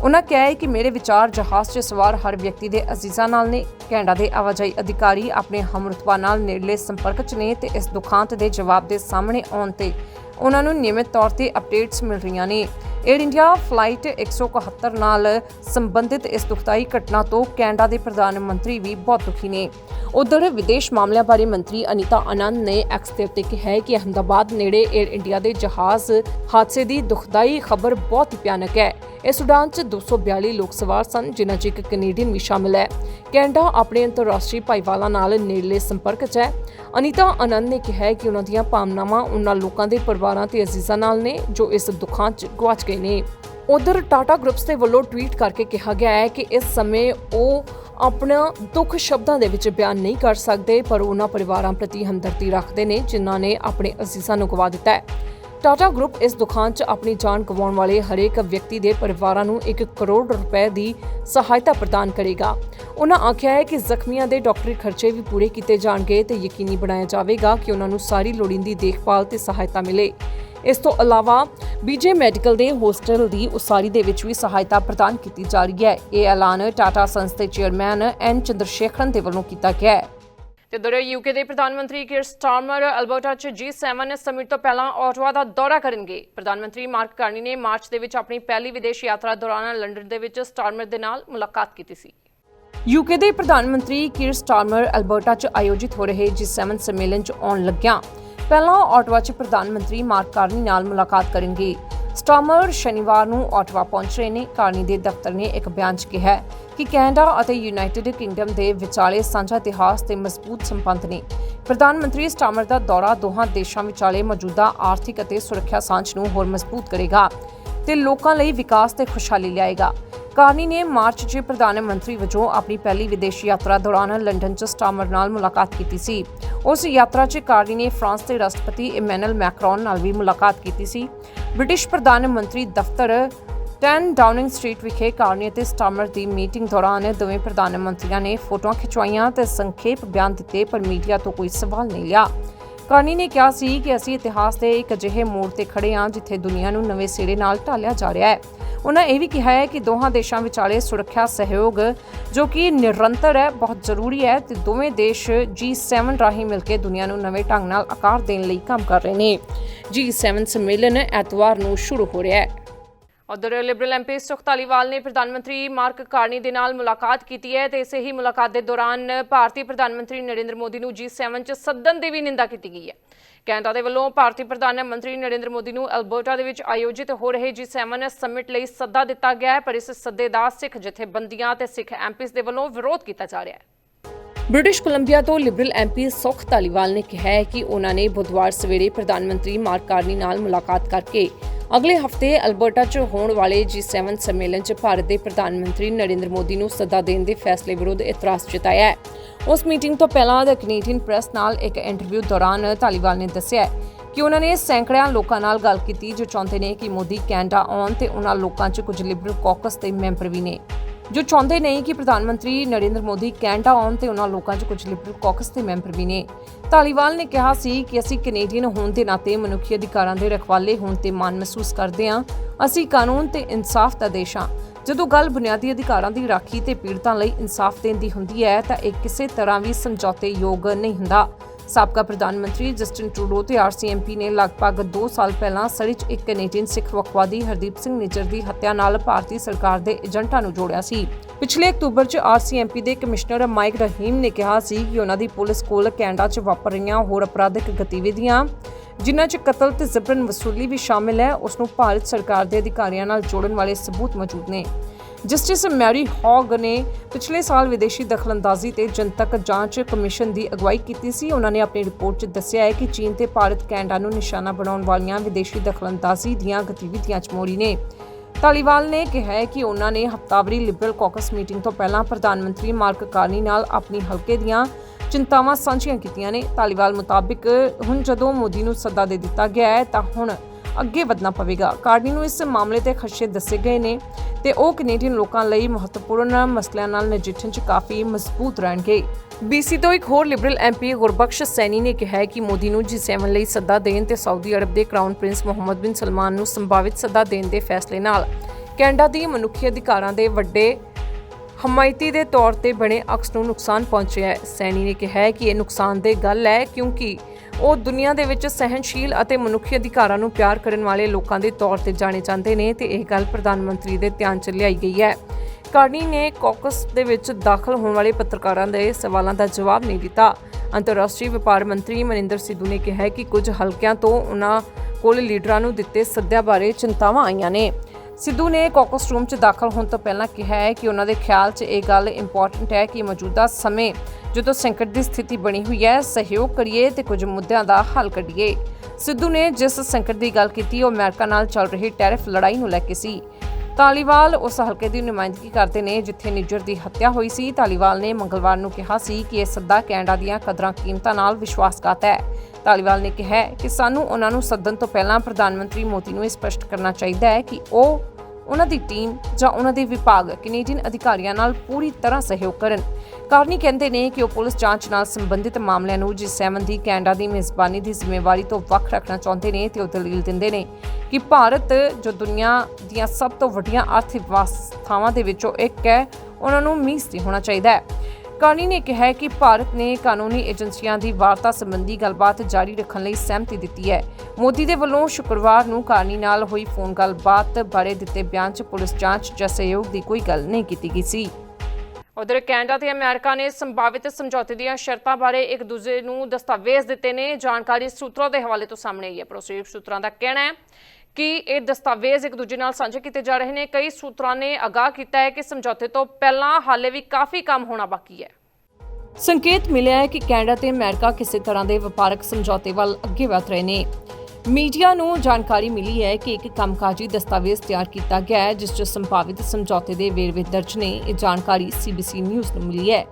ਉਹਨਾਂ ਕਿਹਾ ਹੈ ਕਿ ਮੇਰੇ ਵਿਚਾਰ ਜਹਾਜ਼ 'ਚ ਸਵਾਰ ਹਰ ਵਿਅਕਤੀ ਦੇ ਅਜ਼ੀਜ਼ਾਂ ਨਾਲ ਨੇ, ਕੈਨੇਡਾ ਦੇ ਆਵਾਜਾਈ ਅਧਿਕਾਰੀ ਆਪਣੇ ਹਮਰਤਵਾ ਨਾਲ ਨੇੜਲੇ ਸੰਪਰਕ 'ਚ ਨੇ ਤੇ ਇਸ ਦੁਖਾਂਤ ਦੇ ਜਵਾਬ ਦੇ ਸਾਹਮਣੇ ਆਉਣ ਤੇ ਉਹਨਾਂ ਨੂੰ ਨਿਯਮਿਤ ਤੌਰ ਤੇ ਅਪਡੇਟਸ ਮਿਲ ਰਹੀਆਂ ਨੇ। 에ਅਰ ਇੰਡੀਆ ਫਲਾਈਟ 171 ਨਾਲ ਸੰਬੰਧਿਤ ਇਸ ਦੁਖਦਾਈ ਘਟਨਾ ਤੋਂ ਕੈਨੇਡਾ ਦੇ ਪ੍ਰਧਾਨ ਮੰਤਰੀ ਵੀ ਬਹੁਤ ਦੁਖੀ ਨੇ। ਉਧਰ ਵਿਦੇਸ਼ ਮਾਮਲਿਆਂ ਬਾਰੇ ਮੰਤਰੀ ਅਨੀਤਾ ਆਨੰਦ ਨੇ ਐਕਸ ਦੇ ਉੱਤੇ ਕਿਹਾ ਹੈ ਕਿ ਅਹਮਦਾਬਾਦ ਨੇੜੇ 에ਅਰ ਇੰਡੀਆ ਦੇ ਜਹਾਜ਼ ਹਾਦਸੇ ਦੀ ਦੁਖਦਾਈ ਖਬਰ ਬਹੁਤ ਹੀ ਭਿਆਨਕ ਹੈ। ਇਸ ਉਡਾਨ 'ਚ 242 ਲੋਕ ਸਵਾਰ ਸਨ, ਜਿਨ੍ਹਾਂ 'ਚ ਇੱਕ ਕੈਨੇਡੀਅਨ ਵੀ ਸ਼ਾਮਿਲ ਹੈ। ਕੈਨੇਡਾ ਆਪਣੇ ਅੰਤਰਰਾਸ਼ਟਰੀ ਭਾਈਵਾਲਾਂ ਨਾਲ ਨੇੜਲੇ ਸੰਪਰਕ 'ਚ ਹੈ। ਅਨੀਤਾ ਆਨੰਦ ਨੇ ਕਿਹਾ ਕਿ ਉਹਨਾਂ ਦੀਆਂ ਭਾਵਨਾਵਾਂ ਉਹਨਾਂ ਲੋਕਾਂ ਦੇ ਪਰਿਵਾਰਾਂ ਤੇ ਅਜ਼ੀਜ਼ਾਂ ਨਾਲ ਨੇ, ਜੋ ਇਸ ਦੁੱਖਾਂ 'ਚ ਗਵਾਚ ਗਏ ਨੇ। ਉਧਰ ਟਾਟਾ ਗਰੁੱਪਸ ਦੇ ਵੱਲੋਂ ਟਵੀਟ ਕਰਕੇ ਕਿਹਾ ਗਿਆ ਹੈ ਕਿ ਇਸ ਸਮੇਂ ਉਹ ਆਪਣਾ ਦੁੱਖ ਸ਼ਬਦਾਂ ਦੇ ਵਿੱਚ ਬਿਆਨ ਨਹੀਂ ਕਰ ਸਕਦੇ, ਪਰ ਉਹਨਾਂ ਪਰਿਵਾਰਾਂ ਪ੍ਰਤੀ ਹਮਦਰਦੀ ਰੱਖਦੇ ਨੇ, ਜਿਨ੍ਹਾਂ ਨੇ ਆਪਣੇ ਅਜ਼ੀਜ਼ਾਂ ਨੂੰ ਗਵਾ ਦਿੱਤਾ ਹੈ। ਟਾਟਾ ਗਰੁੱਪ ਇਸ ਦੁਕਾਨ 'ਚ ਆਪਣੀ ਜਾਨ ਗਵਾਉਣ ਵਾਲੇ ਹਰੇਕ ਵਿਅਕਤੀ ਦੇ ਪਰਿਵਾਰਾਂ ਨੂੰ 1 ਕਰੋੜ ਰੁਪਏ ਦੀ ਸਹਾਇਤਾ ਪ੍ਰਦਾਨ ਕਰੇਗਾ। ਉਹਨਾਂ ਆਖਿਆ ਹੈ ਕਿ ਜ਼ਖਮੀਆਂ ਦੇ ਡਾਕਟਰੀ ਖਰਚੇ ਵੀ ਪੂਰੇ ਕੀਤੇ ਜਾਣਗੇ ਤੇ ਯਕੀਨੀ ਬਣਾਇਆ ਜਾਵੇਗਾ ਕਿ ਉਹਨਾਂ ਨੂੰ ਸਾਰੀ ਲੋੜੀਂਦੀ ਦੇਖਭਾਲ ਤੇ ਸਹਾਇਤਾ ਮਿਲੇ। ਇਸ ਤੋਂ ਇਲਾਵਾ ਬੀਜੇ ਮੈਡੀਕਲ ਦੇ ਹੋਸਟਲ ਦੀ ਉਸਾਰੀ ਦੇ ਵਿੱਚ ਵੀ ਸਹਾਇਤਾ ਪ੍ਰਦਾਨ ਕੀਤੀ ਜਾ ਰਹੀ ਹੈ। ਇਹ ਐਲਾਨ ਟਾਟਾ ਸੰਸ ਦੇ ਚੇਅਰਮੈਨ ਐਨ ਚੰਦਰਸ਼ੇਖਰਨ ਦੇ ਵੱਲੋਂ ਕੀਤਾ ਗਿਆ ਹੈ। ਤੇ ਦਰੇ ਯੂਕੇ ਦੇ ਪ੍ਰਧਾਨ ਮੰਤਰੀ ਕੀਰ ਸਟਾਰਮਰ ਅਲਬਰਟਾ 'ਚ G7 ਸਮਿਟ ਤੋਂ ਪਹਿਲਾਂ ਆਟਵਾ ਦਾ ਦੌਰਾ ਕਰਨਗੇ। ਪ੍ਰਧਾਨ ਮੰਤਰੀ ਮਾਰਕ ਕਾਰਨੀ ਨੇ ਮਾਰਚ ਦੇ ਵਿੱਚ ਆਪਣੀ ਪਹਿਲੀ ਵਿਦੇਸ਼ ਯਾਤਰਾ ਦੌਰਾਨ ਲੰਡਨ ਦੇ ਵਿੱਚ ਸਟਾਰਮਰ ਦੇ ਨਾਲ ਮੁਲਾਕਾਤ ਕੀਤੀ ਸੀ। ਯੂਕੇ ਦੇ ਪ੍ਰਧਾਨ ਮੰਤਰੀ ਕੀਰ ਸਟਾਰਮਰ ਅਲਬਰਟਾ 'ਚ ਆਯੋਜਿਤ ਹੋ ਰਹੇ G7 ਸੰਮੇਲਨ 'ਚ ਆਉਣ ਲੱਗਿਆ ਪਹਿਲਾਂ ਆਟਵਾ 'ਚ ਪ੍ਰਧਾਨ ਮੰਤਰੀ ਮਾਰਕ ਕਾਰਨੀ ਨਾਲ ਮੁਲਾਕਾਤ ਕਰਨਗੇ। ਸਟਾਰਮਰ ਸ਼ਨੀਵਾਰ ਨੂੰ ਆਟਵਾ ਪਹੁੰਚ ਰਹੇ ਨੇ। ਕਾਰਨੀ ਦੇ ਦਫ਼ਤਰ ਨੇ ਇੱਕ ਬਿਆਨ 'ਚ ਕਿਹਾ ਕਿ ਕੈਨੇਡਾ ਅਤੇ ਯੂਨਾਈਟਿਡ ਕਿੰਗਡਮ ਦੇ ਵਿਚਾਲੇ ਸਾਂਝਾ ਇਤਿਹਾਸ ਤੇ ਮਜ਼ਬੂਤ ਸੰਬੰਧ ਨੇ। ਪ੍ਰਧਾਨ ਮੰਤਰੀ ਸਟਾਰਮਰ ਦਾ ਦੌਰਾ ਦੋਹਾਂ ਦੇਸ਼ਾਂ ਵਿਚਾਲੇ ਮੌਜੂਦਾ ਆਰਥਿਕ ਅਤੇ ਸੁਰੱਖਿਆ ਸਾਂਝ ਨੂੰ ਹੋਰ ਮਜ਼ਬੂਤ ਕਰੇਗਾ ਤੇ ਲੋਕਾਂ ਲਈ ਵਿਕਾਸ ਤੇ ਖੁਸ਼ਹਾਲੀ ਲਿਆਏਗਾ। ਕਾਰਨੀ ਨੇ ਮਾਰਚ 'ਚ ਪ੍ਰਧਾਨ ਮੰਤਰੀ ਵਜੋਂ ਆਪਣੀ ਪਹਿਲੀ ਵਿਦੇਸ਼ ਯਾਤਰਾ ਦੌਰਾਨ ਲੰਡਨ 'ਚ ਸਟਾਮਰ ਨਾਲ ਮੁਲਾਕਾਤ ਕੀਤੀ ਸੀ। ਉਸ ਯਾਤਰਾ 'ਚ ਕਾਰਨੀ ਨੇ ਫਰਾਂਸ ਦੇ ਰਾਸ਼ਟਰਪਤੀ ਇਮੈਨੂਅਲ ਮੈਕਰੋਨ ਨਾਲ ਵੀ ਮੁਲਾਕਾਤ ਕੀਤੀ ਸੀ। ਬ੍ਰਿਟਿਸ਼ ਪ੍ਰਧਾਨ ਮੰਤਰੀ ਦਫ਼ਤਰ 10 ਡਾਊਨਿੰਗ ਸਟਰੀਟ ਵਿਖੇ ਕਾਰਨੀ ਅਤੇ ਸਟਾਮਰ ਦੀ ਮੀਟਿੰਗ ਦੌਰਾਨ ਦੋਵੇਂ ਪ੍ਰਧਾਨ ਮੰਤਰੀਆਂ ਨੇ ਫੋਟੋਆਂ ਖਿਚਵਾਈਆਂ ਤੇ ਸੰਖੇਪ ਬਿਆਨ ਦਿੱਤੇ, ਪਰ ਮੀਡੀਆ ਤੋਂ ਕੋਈ ਸਵਾਲ ਨਹੀਂ ਲਿਆ। ਕਾਰਨੀ ਨੇ ਕਿਹਾ ਸੀ ਕਿ ਅਸੀਂ ਇਤਿਹਾਸ ਦੇ ਇੱਕ ਅਜਿਹੇ ਮੋੜ ਤੇ ਖੜੇ ਹਾਂ ਜਿੱਥੇ ਦੁਨੀਆ ਨੂੰ ਨਵੇਂ ਸਿਰੇ ਨਾਲ ਢਾਲਿਆ ਜਾ ਰਿਹਾ ਹੈ। ਉਹਨਾਂ ਇਹ ਵੀ ਕਿਹਾ ਹੈ ਕਿ ਦੋਹਾਂ ਦੇਸ਼ਾਂ ਵਿਚਾਲੇ ਸੁਰੱਖਿਆ, ਸਹਿਯੋਗ, ਜੋ ਕਿ ਨਿਰੰਤਰ ਹੈ, ਬਹੁਤ ਜ਼ਰੂਰੀ ਹੈ ਤੇ ਦੋਵੇਂ ਦੇਸ਼ G7 ਰਾਹੀਂ ਮਿਲ ਕੇ ਦੁਨੀਆ ਨੂੰ ਨਵੇਂ ਢੰਗ ਨਾਲ ਆਕਾਰ ਦੇਣ ਲਈ ਕੰਮ ਕਰ ਰਹੇ ਨੇ। G7 ਸੰਮੇਲਨ ਐਤਵਾਰ ਨੂੰ ਸ਼ੁਰੂ ਹੋ ਰਿਹਾ ਹੈ। ਉਧਰ ਲਿਬਰਲ ਐਮਪੀ ਸੁਖ ਧਾਲੀਵਾਲ ਨੇ ਪ੍ਰਧਾਨ ਮੰਤਰੀ ਮਾਰਕ ਕਾਰਨੀ ਦੇ ਨਾਲ ਮੁਲਾਕਾਤ ਕੀਤੀ ਹੈ ਤੇ ਇਸੇ ਹੀ ਮੁਲਾਕਾਤ ਦੇ ਦੌਰਾਨ ਭਾਰਤੀ ਪ੍ਰਧਾਨ ਮੰਤਰੀ ਨਰਿੰਦਰ ਮੋਦੀ ਨੂੰ G7 ਚ ਸੱਦਣ ਦੀ ਵੀ ਨਿੰਦਾ ਕੀਤੀ ਗਈ ਹੈ। ਕੈਨੇਡਾ ਦੇ ਵੱਲੋਂ ਭਾਰਤੀ ਪ੍ਰਧਾਨ ਮੰਤਰੀ ਨਰਿੰਦਰ ਮੋਦੀ ਨੂੰ ਅਲਬਰਟਾ ਦੇ ਵਿੱਚ ਆਯੋਜਿਤ ਹੋ ਰਹੇ G7 ਸਮਿਟ ਲਈ ਸੱਦਾ ਦਿੱਤਾ ਗਿਆ ਹੈ, ਪਰ ਇਸ ਸੱਦੇ ਦਾ ਸਿੱਖ ਜਥੇਬੰਦੀਆਂ ਤੇ ਸਿੱਖ ਐਮਪੀਸ ਦੇ ਵੱਲੋਂ ਵਿਰੋਧ ਕੀਤਾ ਜਾ ਰਿਹਾ ਹੈ। ਬ੍ਰਿਟਿਸ਼ ਕੋਲੰਬੀਆ ਤੋਂ ਲਿਬਰਲ ਐਮਪੀ ਸੁਖ ਧਾਲੀਵਾਲ ਨੇ ਕਿਹਾ ਹੈ ਕਿ ਉਹਨਾਂ ਨੇ ਬੁੱਧਵਾਰ ਸਵੇਰੇ ਪ੍ਰਧਾਨ ਮੰਤਰੀ ਮਾਰਕ ਕਾਰਨੀ ਨਾਲ ਮੁਲਾਕਾਤ ਕਰਕੇ ਅਗਲੇ ਹਫ਼ਤੇ ਅਲਬਰਟਾ 'ਚ ਹੋਣ ਵਾਲੇ G7 ਸੰਮੇਲਨ 'ਚ ਭਾਰਤ ਦੇ ਪ੍ਰਧਾਨ ਮੰਤਰੀ ਨਰਿੰਦਰ ਮੋਦੀ ਨੂੰ ਸੱਦਾ ਦੇਣ ਦੇ ਫੈਸਲੇ ਵਿਰੁੱਧ ਇਤਰਾਜ਼ ਜਤਾਇਆ ਹੈ। ਉਸ ਮੀਟਿੰਗ ਤੋਂ ਪਹਿਲਾਂ ਦ ਕੈਨੇਡੀਅਨ ਪ੍ਰੈਸ ਨਾਲ ਇੱਕ ਇੰਟਰਵਿਊ ਦੌਰਾਨ ਧਾਲੀਵਾਲ ਨੇ ਦੱਸਿਆ ਕਿ ਉਹਨਾਂ ਨੇ ਸੈਂਕੜਿਆਂ ਲੋਕਾਂ ਨਾਲ ਗੱਲ ਕੀਤੀ ਜੋ ਚਾਹੁੰਦੇ ਨੇ ਕਿ ਮੋਦੀ ਕੈਨੇਡਾ ਆਉਣ ਤੇ ਉਹਨਾਂ ਲੋਕਾਂ 'ਚ ਕੁਝ ਲਿਬਰਲ ਕਾਕਸ ਦੇ ਮੈਂਬਰ ਵੀ ਨੇ। ਜੋ ਚਾਹੁੰਦੇ ਨਹੀਂ ਕਿ ਪ੍ਰਧਾਨ ਮੰਤਰੀ ਨਰਿੰਦਰ ਮੋਦੀ ਕੈਨੇਡਾ ਆਉਣ ਤੇ ਉਹਨਾਂ ਲੋਕਾਂ 'ਚ ਕੁਝ ਲਿਬਰਲ ਕਾਕਸ ਦੇ ਮੈਂਬਰ ਵੀ ਨੇ। ਧਾਲੀਵਾਲ ਨੇ ਕਿਹਾ ਸੀ ਕਿ ਅਸੀਂ ਕੈਨੇਡੀਅਨ ਹੋਣ ਦੇ ਨਾਤੇ ਮਨੁੱਖੀ ਅਧਿਕਾਰਾਂ ਦੇ ਰਖਵਾਲੇ ਹੋਣ ਤੇ ਮਾਣ ਮਹਿਸੂਸ ਕਰਦੇ ਹਾਂ। ਅਸੀਂ ਕਾਨੂੰਨ ਤੇ ਇਨਸਾਫ ਦਾ ਦੇਸ਼ ਹਾਂ। ਜਦੋਂ ਗੱਲ ਬੁਨਿਆਦੀ ਅਧਿਕਾਰਾਂ ਦੀ ਰਾਖੀ ਤੇ ਪੀੜਤਾਂ ਲਈ ਇਨਸਾਫ ਦੇਣ ਦੀ ਹੁੰਦੀ ਹੈ ਤਾਂ ਇਹ ਕਿਸੇ ਤਰ੍ਹਾਂ ਵੀ ਸਮਝੌਤੇ ਯੋਗ ਨਹੀਂ ਹੁੰਦਾ। ਸਾਬਕਾ ਪ੍ਰਧਾਨ ਮੰਤਰੀ ਜਸਟਿਨ ਟਰੂਡੋ ਤੇ ਆਰਸੀਐਮਪੀ ਨੇ ਲਗਭਗ 2 ਸਾਲ ਪਹਿਲਾਂ ਸਰੀ 'ਚ ਇੱਕ ਕੈਨੇਡੀਅਨ ਸਿੱਖ ਵਕਵਾਦੀ ਹਰਦੀਪ ਸਿੰਘ ਨਿੱਜਰ ਦੀ ਹੱਤਿਆ ਨਾਲ ਭਾਰਤੀ ਸਰਕਾਰ ਦੇ ਏਜੰਟਾਂ ਨੂੰ ਜੋੜਿਆ ਸੀ। ਪਿਛਲੇ ਅਕਤੂਬਰ 'ਚ ਆਰਸੀਐਮਪੀ ਦੇ ਕਮਿਸ਼ਨਰ ਮਾਈਕ ਰਹੀਮ ਨੇ ਕਿਹਾ ਸੀ ਕਿ ਉਹਨਾਂ ਦੀ ਪੁਲਿਸ ਕੋਲ ਕੈਨੇਡਾ 'ਚ ਵਾਪਰ ਰਹੀਆਂ ਹੋਰ ਅਪਰਾਧਿਕ ਗਤੀਵਿਧੀਆਂ, ਜਿਨ੍ਹਾਂ 'ਚ ਕਤਲ ਤੇ ਜ਼ਬਰਨ ਵਸੂਲੀ ਵੀ ਸ਼ਾਮਿਲ ਹੈ, ਉਸ ਨੂੰ ਭਾਰਤ ਸਰਕਾਰ ਦੇ ਅਧਿਕਾਰੀਆਂ ਨਾਲ ਜੋੜਨ ਵਾਲੇ ਸਬੂਤ ਮੌਜੂਦ ਨੇ। ਜਸਟਿਸ ਮੈਰੀ ਹੌਗ ਨੇ ਪਿਛਲੇ ਸਾਲ ਵਿਦੇਸ਼ੀ ਦਖਲਅੰਦਾਜ਼ੀ ਤੇ ਜਨਤਕ ਜਾਂਚ ਕਮਿਸ਼ਨ ਦੀ ਅਗਵਾਈ ਕੀਤੀ ਸੀ। ਉਹਨਾਂ ਨੇ ਆਪਣੀ ਰਿਪੋਰਟ 'ਚ ਦੱਸਿਆ ਹੈ ਕਿ ਚੀਨ ਤੇ ਭਾਰਤ ਕੈਨੇਡਾ ਨੂੰ ਨਿਸ਼ਾਨਾ ਬਣਾਉਣ ਵਾਲੀਆਂ ਵਿਦੇਸ਼ੀ ਦਖਲਅੰਦਾਜ਼ੀ ਦੀਆਂ ਗਤੀਵਿਧੀਆਂ 'ਚ ਮੋੜੀ ਨੇ। ਧਾਲੀਵਾਲ ਨੇ ਕਿਹਾ ਹੈ ਕਿ ਉਹਨਾਂ ਨੇ ਹਫਤਾਵਰੀ ਲਿਬਰਲ ਕਾਕਸ ਮੀਟਿੰਗ ਤੋਂ ਪਹਿਲਾਂ ਪ੍ਰਧਾਨ ਮੰਤਰੀ ਮਾਰਕ ਕਾਰਨੀ ਨਾਲ ਆਪਣੀ ਹਲਕੇ ਦੀਆਂ ਚਿੰਤਾਵਾਂ ਸਾਂਝੀਆਂ ਕੀਤੀਆਂ ਨੇ। ਧਾਲੀਵਾਲ ਮੁਤਾਬਿਕ ਹੁਣ ਜਦੋਂ ਮੋਦੀ ਨੂੰ ਸੱਦਾ ਦੇ ਦਿੱਤਾ ਗਿਆ ਹੈ ਤਾਂ ਹੁਣ ਅੱਗੇ ਵਧਣਾ ਪਵੇਗਾ। ਕਾਰਨੀ ਨੂੰ ਇਸ ਮਾਮਲੇ ਤੇ ਖਦਸ਼ੇ ਦੱਸੇ ਗਏ ਨੇ ਤੇ ਉਹ ਕੈਨੇਡੀਅਨ ਲੋਕਾਂ ਲਈ ਮਹੱਤਵਪੂਰਨ ਮਸਲਿਆਂ ਨਾਲ ਨਜਿੱਠਣ 'ਚ ਕਾਫੀ ਮਜ਼ਬੂਤ ਰਹਿਣਗੇ। ਬੀਸੀ ਤੋਂ ਇੱਕ ਹੋਰ ਲਿਬਰਲ ਐਮਪੀ ਗੁਰਬਖਸ਼ ਸੈਣੀ ਨੇ ਕਿਹਾ ਹੈ ਕਿ ਮੋਦੀ ਨੂੰ G7 ਲਈ ਸੱਦਾ ਦੇਣ ਤੇ ਸਾਊਦੀ ਅਰਬ ਦੇ ਕਰਾਊਨ ਪ੍ਰਿੰਸ ਮੁਹੰਮਦ ਬਿਨ ਸਲਮਾਨ ਨੂੰ ਸੰਭਾਵਿਤ ਸੱਦਾ ਦੇਣ ਦੇ ਫੈਸਲੇ ਨਾਲ ਕੈਨੇਡਾ ਦੀ ਮਨੁੱਖੀ ਅਧਿਕਾਰਾਂ ਦੇ ਵੱਡੇ ਹਮਾਇਤੀ ਦੇ ਤੌਰ ਤੇ ਬਣੇ ਅਕਸ ਨੂੰ ਨੁਕਸਾਨ ਪਹੁੰਚਿਆ ਹੈ। ਸੈਣੀ ਨੇ ਕਿਹਾ ਹੈ ਕਿ ਇਹ ਨੁਕਸਾਨਦੇਹ ਗੱਲ ਹੈ ਕਿਉਂਕਿ ਉਹ ਦੁਨੀਆ ਦੇ ਵਿੱਚ ਸਹਿਨਸ਼ੀਲ ਅਤੇ ਮਨੁੱਖੀ ਅਧਿਕਾਰਾਂ ਨੂੰ ਪਿਆਰ ਕਰਨ ਵਾਲੇ ਲੋਕਾਂ ਦੇ ਤੌਰ ਤੇ ਜਾਣੇ ਜਾਂਦੇ ਨੇ ਤੇ ਇਹ ਗੱਲ ਪ੍ਰਧਾਨ ਮੰਤਰੀ ਦੇ ਧਿਆਨ 'ਚ ਲਿਆਈ ਗਈ ਹੈ। ਕਾਰਨੀ ਨੇ ਕਾਕਸ ਦੇ ਵਿੱਚ ਦਾਖਲ ਹੋਣ ਵਾਲੇ ਪੱਤਰਕਾਰਾਂ ਦੇ ਸਵਾਲਾਂ ਦਾ ਜਵਾਬ ਨਹੀਂ ਦਿੱਤਾ। ਅੰਤਰਰਾਸ਼ਟਰੀ ਵਪਾਰ ਮੰਤਰੀ ਮਨਿੰਦਰ ਸਿੱਧੂ ਨੇ ਕਿਹਾ ਕਿ ਕੁਝ ਹਲਕਿਆਂ ਤੋਂ ਉਹਨਾਂ ਕੋਲ ਲੀਡਰਾਂ ਨੂੰ ਦਿੱਤੇ ਸੱਦਿਆ ਬਾਰੇ ਚਿੰਤਾਵਾਂ ਆਈਆਂ ਨੇ। ਸਿੱਧੂ ਨੇ ਕਾਕਸ ਰੂਮ 'ਚ ਦਾਖਲ ਹੋਣ ਤੋਂ ਪਹਿਲਾਂ ਕਿਹਾ ਹੈ ਕਿ ਉਹਨਾਂ ਦੇ ਖਿਆਲ 'ਚ ਇਹ ਗੱਲ ਇੰਪੋਰਟੈਂਟ ਹੈ ਕਿ ਮੌਜੂਦਾ ਸਮੇਂ ਜਦੋਂ ਸੰਕਟ ਦੀ ਸਥਿਤੀ ਬਣੀ ਹੋਈ ਹੈ, ਸਹਿਯੋਗ ਕਰੀਏ ਤੇ ਕੁਝ ਮੁੱਦਿਆਂ ਦਾ ਹੱਲ ਕੱਢੀਏ। ਸਿੱਧੂ ਨੇ ਜਿਸ ਸੰਕਟ ਦੀ ਗੱਲ ਕੀਤੀ, ਉਹ ਅਮਰੀਕਾ ਨਾਲ ਚੱਲ ਰਹੀ ਟੈਰਿਫ ਲੜਾਈ ਨੂੰ ਲੈ ਕੇ ਸੀ। ਤਾਲੀਵਾਲ ਉਸ ਹਲਕੇ ਦੀ ਨੁਮਾਇੰਦਗੀ ਕਰਦੇ ਨੇ, ਜਿੱਥੇ ਨਿੱਜਰ ਦੀ ਹੱਤਿਆ ਹੋਈ ਸੀ। ਤਾਲੀਵਾਲ ਨੇ ਮੰਗਲਵਾਰ ਨੂੰ ਕਿਹਾ ਸੀ ਕਿ ਇਹ ਸੱਦਾ ਕੈਨੇਡਾ ਦੀਆਂ ਕਦਰਾਂ ਕੀਮਤਾਂ ਨਾਲ ਵਿਸ਼ਵਾਸਘਾਤ ਹੈ। ਤਾਲੀਵਾਲ ਨੇ ਕਿਹਾ ਕਿ ਸਾਨੂੰ ਉਹਨਾਂ ਨੂੰ ਸੱਦਣ ਤੋਂ ਪਹਿਲਾਂ ਪ੍ਰਧਾਨ ਮੰਤਰੀ ਮੋਦੀ ਨੂੰ ਇਹ ਸਪਸ਼ਟ ਕਰਨਾ ਚਾਹੀਦਾ ਹੈ ਕਿ ਉਹ ਉਹਨਾਂ ਦੀ ਟੀਮ ਜਾਂ ਉਹਨਾਂ ਦੇ ਵਿਭਾਗ ਕੈਨੇਡੀਅਨ ਅਧਿਕਾਰੀਆਂ ਨਾਲ ਪੂਰੀ ਤਰ੍ਹਾਂ ਸਹਿਯੋਗ ਕਰਨ। ਕਾਰਨੀ ਕਹਿੰਦੇ ਨੇ ਕਿ ਉਹ ਪੁਲਿਸ ਜਾਂਚ ਨਾਲ ਸੰਬੰਧਿਤ ਮਾਮਲਿਆਂ ਨੂੰ G7 ਦੀ ਕੈਨੇਡਾ ਦੀ ਮੇਜ਼ਬਾਨੀ ਦੀ ਜ਼ਿੰਮੇਵਾਰੀ ਤੋਂ ਵੱਖ ਰੱਖਣਾ ਚਾਹੁੰਦੇ ਨੇ ਤੇ ਉਹ ਦਲੀਲ ਦਿੰਦੇ ਨੇ ਕਿ ਭਾਰਤ ਜੋ ਦੁਨੀਆ ਦੀਆਂ ਸਭ ਤੋਂ ਵੱਡੀਆਂ ਆਰਥਿਕ ਵਿਵਸਥਾਵਾਂ ਦੇ ਵਿੱਚੋਂ ਇੱਕ ਹੈ, ਉਹਨਾਂ ਨੂੰ ਮੀਸ ਨਹੀਂ ਹੋਣਾ ਚਾਹੀਦਾ ਹੈ। ਕਾਰਨੀ ਨੇ ਕਿਹਾ ਕਿ ਭਾਰਤ ਨੇ ਕਾਨੂੰਨੀ ਏਜੰਸੀਆਂ ਦੀ ਵਾਰਤਾ ਸੰਬੰਧੀ ਗੱਲਬਾਤ ਜਾਰੀ ਰੱਖਣ ਲਈ ਸਹਿਮਤੀ ਦਿੱਤੀ ਹੈ। ਮੋਦੀ ਦੇ ਵੱਲੋਂ ਸ਼ੁੱਕਰਵਾਰ ਨੂੰ ਕਾਰਨੀ ਨਾਲ ਹੋਈ ਫੋਨ ਗੱਲਬਾਤ ਬਾਰੇ ਦਿੱਤੇ ਬਿਆਨ 'ਚ ਪੁਲਿਸ ਜਾਂਚ ਜਾਂ ਸਹਿਯੋਗ ਦੀ ਕੋਈ ਗੱਲ ਨਹੀਂ ਕੀਤੀ ਗਈ ਸੀ। ਉਧਰ ਕੈਨੇਡਾ ਤੇ ਅਮਰੀਕਾ ਨੇ ਸੰਭਾਵਿਤ ਸਮਝੌਤੇ ਦੀਆਂ ਸ਼ਰਤਾਂ ਬਾਰੇ ਇੱਕ ਦੂਜੇ ਨੂੰ ਦਸਤਾਵੇਜ਼ ਦਿੱਤੇ ਨੇ। ਜਾਣਕਾਰੀ ਸੂਤਰਾਂ ਦੇ ਹਵਾਲੇ ਤੋਂ ਸਾਹਮਣੇ ਆਈ ਹੈ। ਪ੍ਰੋਸੀਡ ਸੂਤਰਾਂ ਦਾ ਕਹਿਣਾ ਹੈ ਕਿ ਇਹ ਦਸਤਾਵੇਜ਼ ਇੱਕ ਦੂਜੇ ਨਾਲ ਸਾਂਝੇ ਕੀਤੇ ਜਾ ਰਹੇ ਨੇ। ਕਈ ਸੂਤਰਾਂ ਨੇ ਅਗਾਹ ਕੀਤਾ ਹੈ ਕਿ ਸਮਝੌਤੇ ਤੋਂ ਪਹਿਲਾਂ ਹਾਲੇ ਵੀ ਕਾਫੀ ਕੰਮ ਹੋਣਾ ਬਾਕੀ ਹੈ। ਸੰਕੇਤ ਮਿਲਿਆ ਹੈ ਕਿ ਕੈਨੇਡਾ ਤੇ ਅਮਰੀਕਾ ਕਿਸੇ ਤਰ੍ਹਾਂ ਦੇ ਵਪਾਰਕ ਸਮਝੌਤੇ ਵੱਲ ਅੱਗੇ ਵਧ ਰਹੇ ਨੇ। ਮੀਡੀਆ ਨੂੰ ਜਾਣਕਾਰੀ ਮਿਲੀ ਹੈ ਕਿ ਇੱਕ ਕੰਮਕਾਜੀ ਦਸਤਾਵੇਜ਼ ਤਿਆਰ ਕੀਤਾ ਗਿਆ ਹੈ, ਜਿਸ 'ਚ ਸੰਭਾਵਿਤ ਸਮਝੌਤੇ ਦੇ ਵੇਰਵੇ ਦਰਜ ਨੇ। ਇਹ ਜਾਣਕਾਰੀ ਸੀਬੀਸੀ ਨਿਊਜ਼ ਨੂੰ ਮਿਲੀ ਹੈ।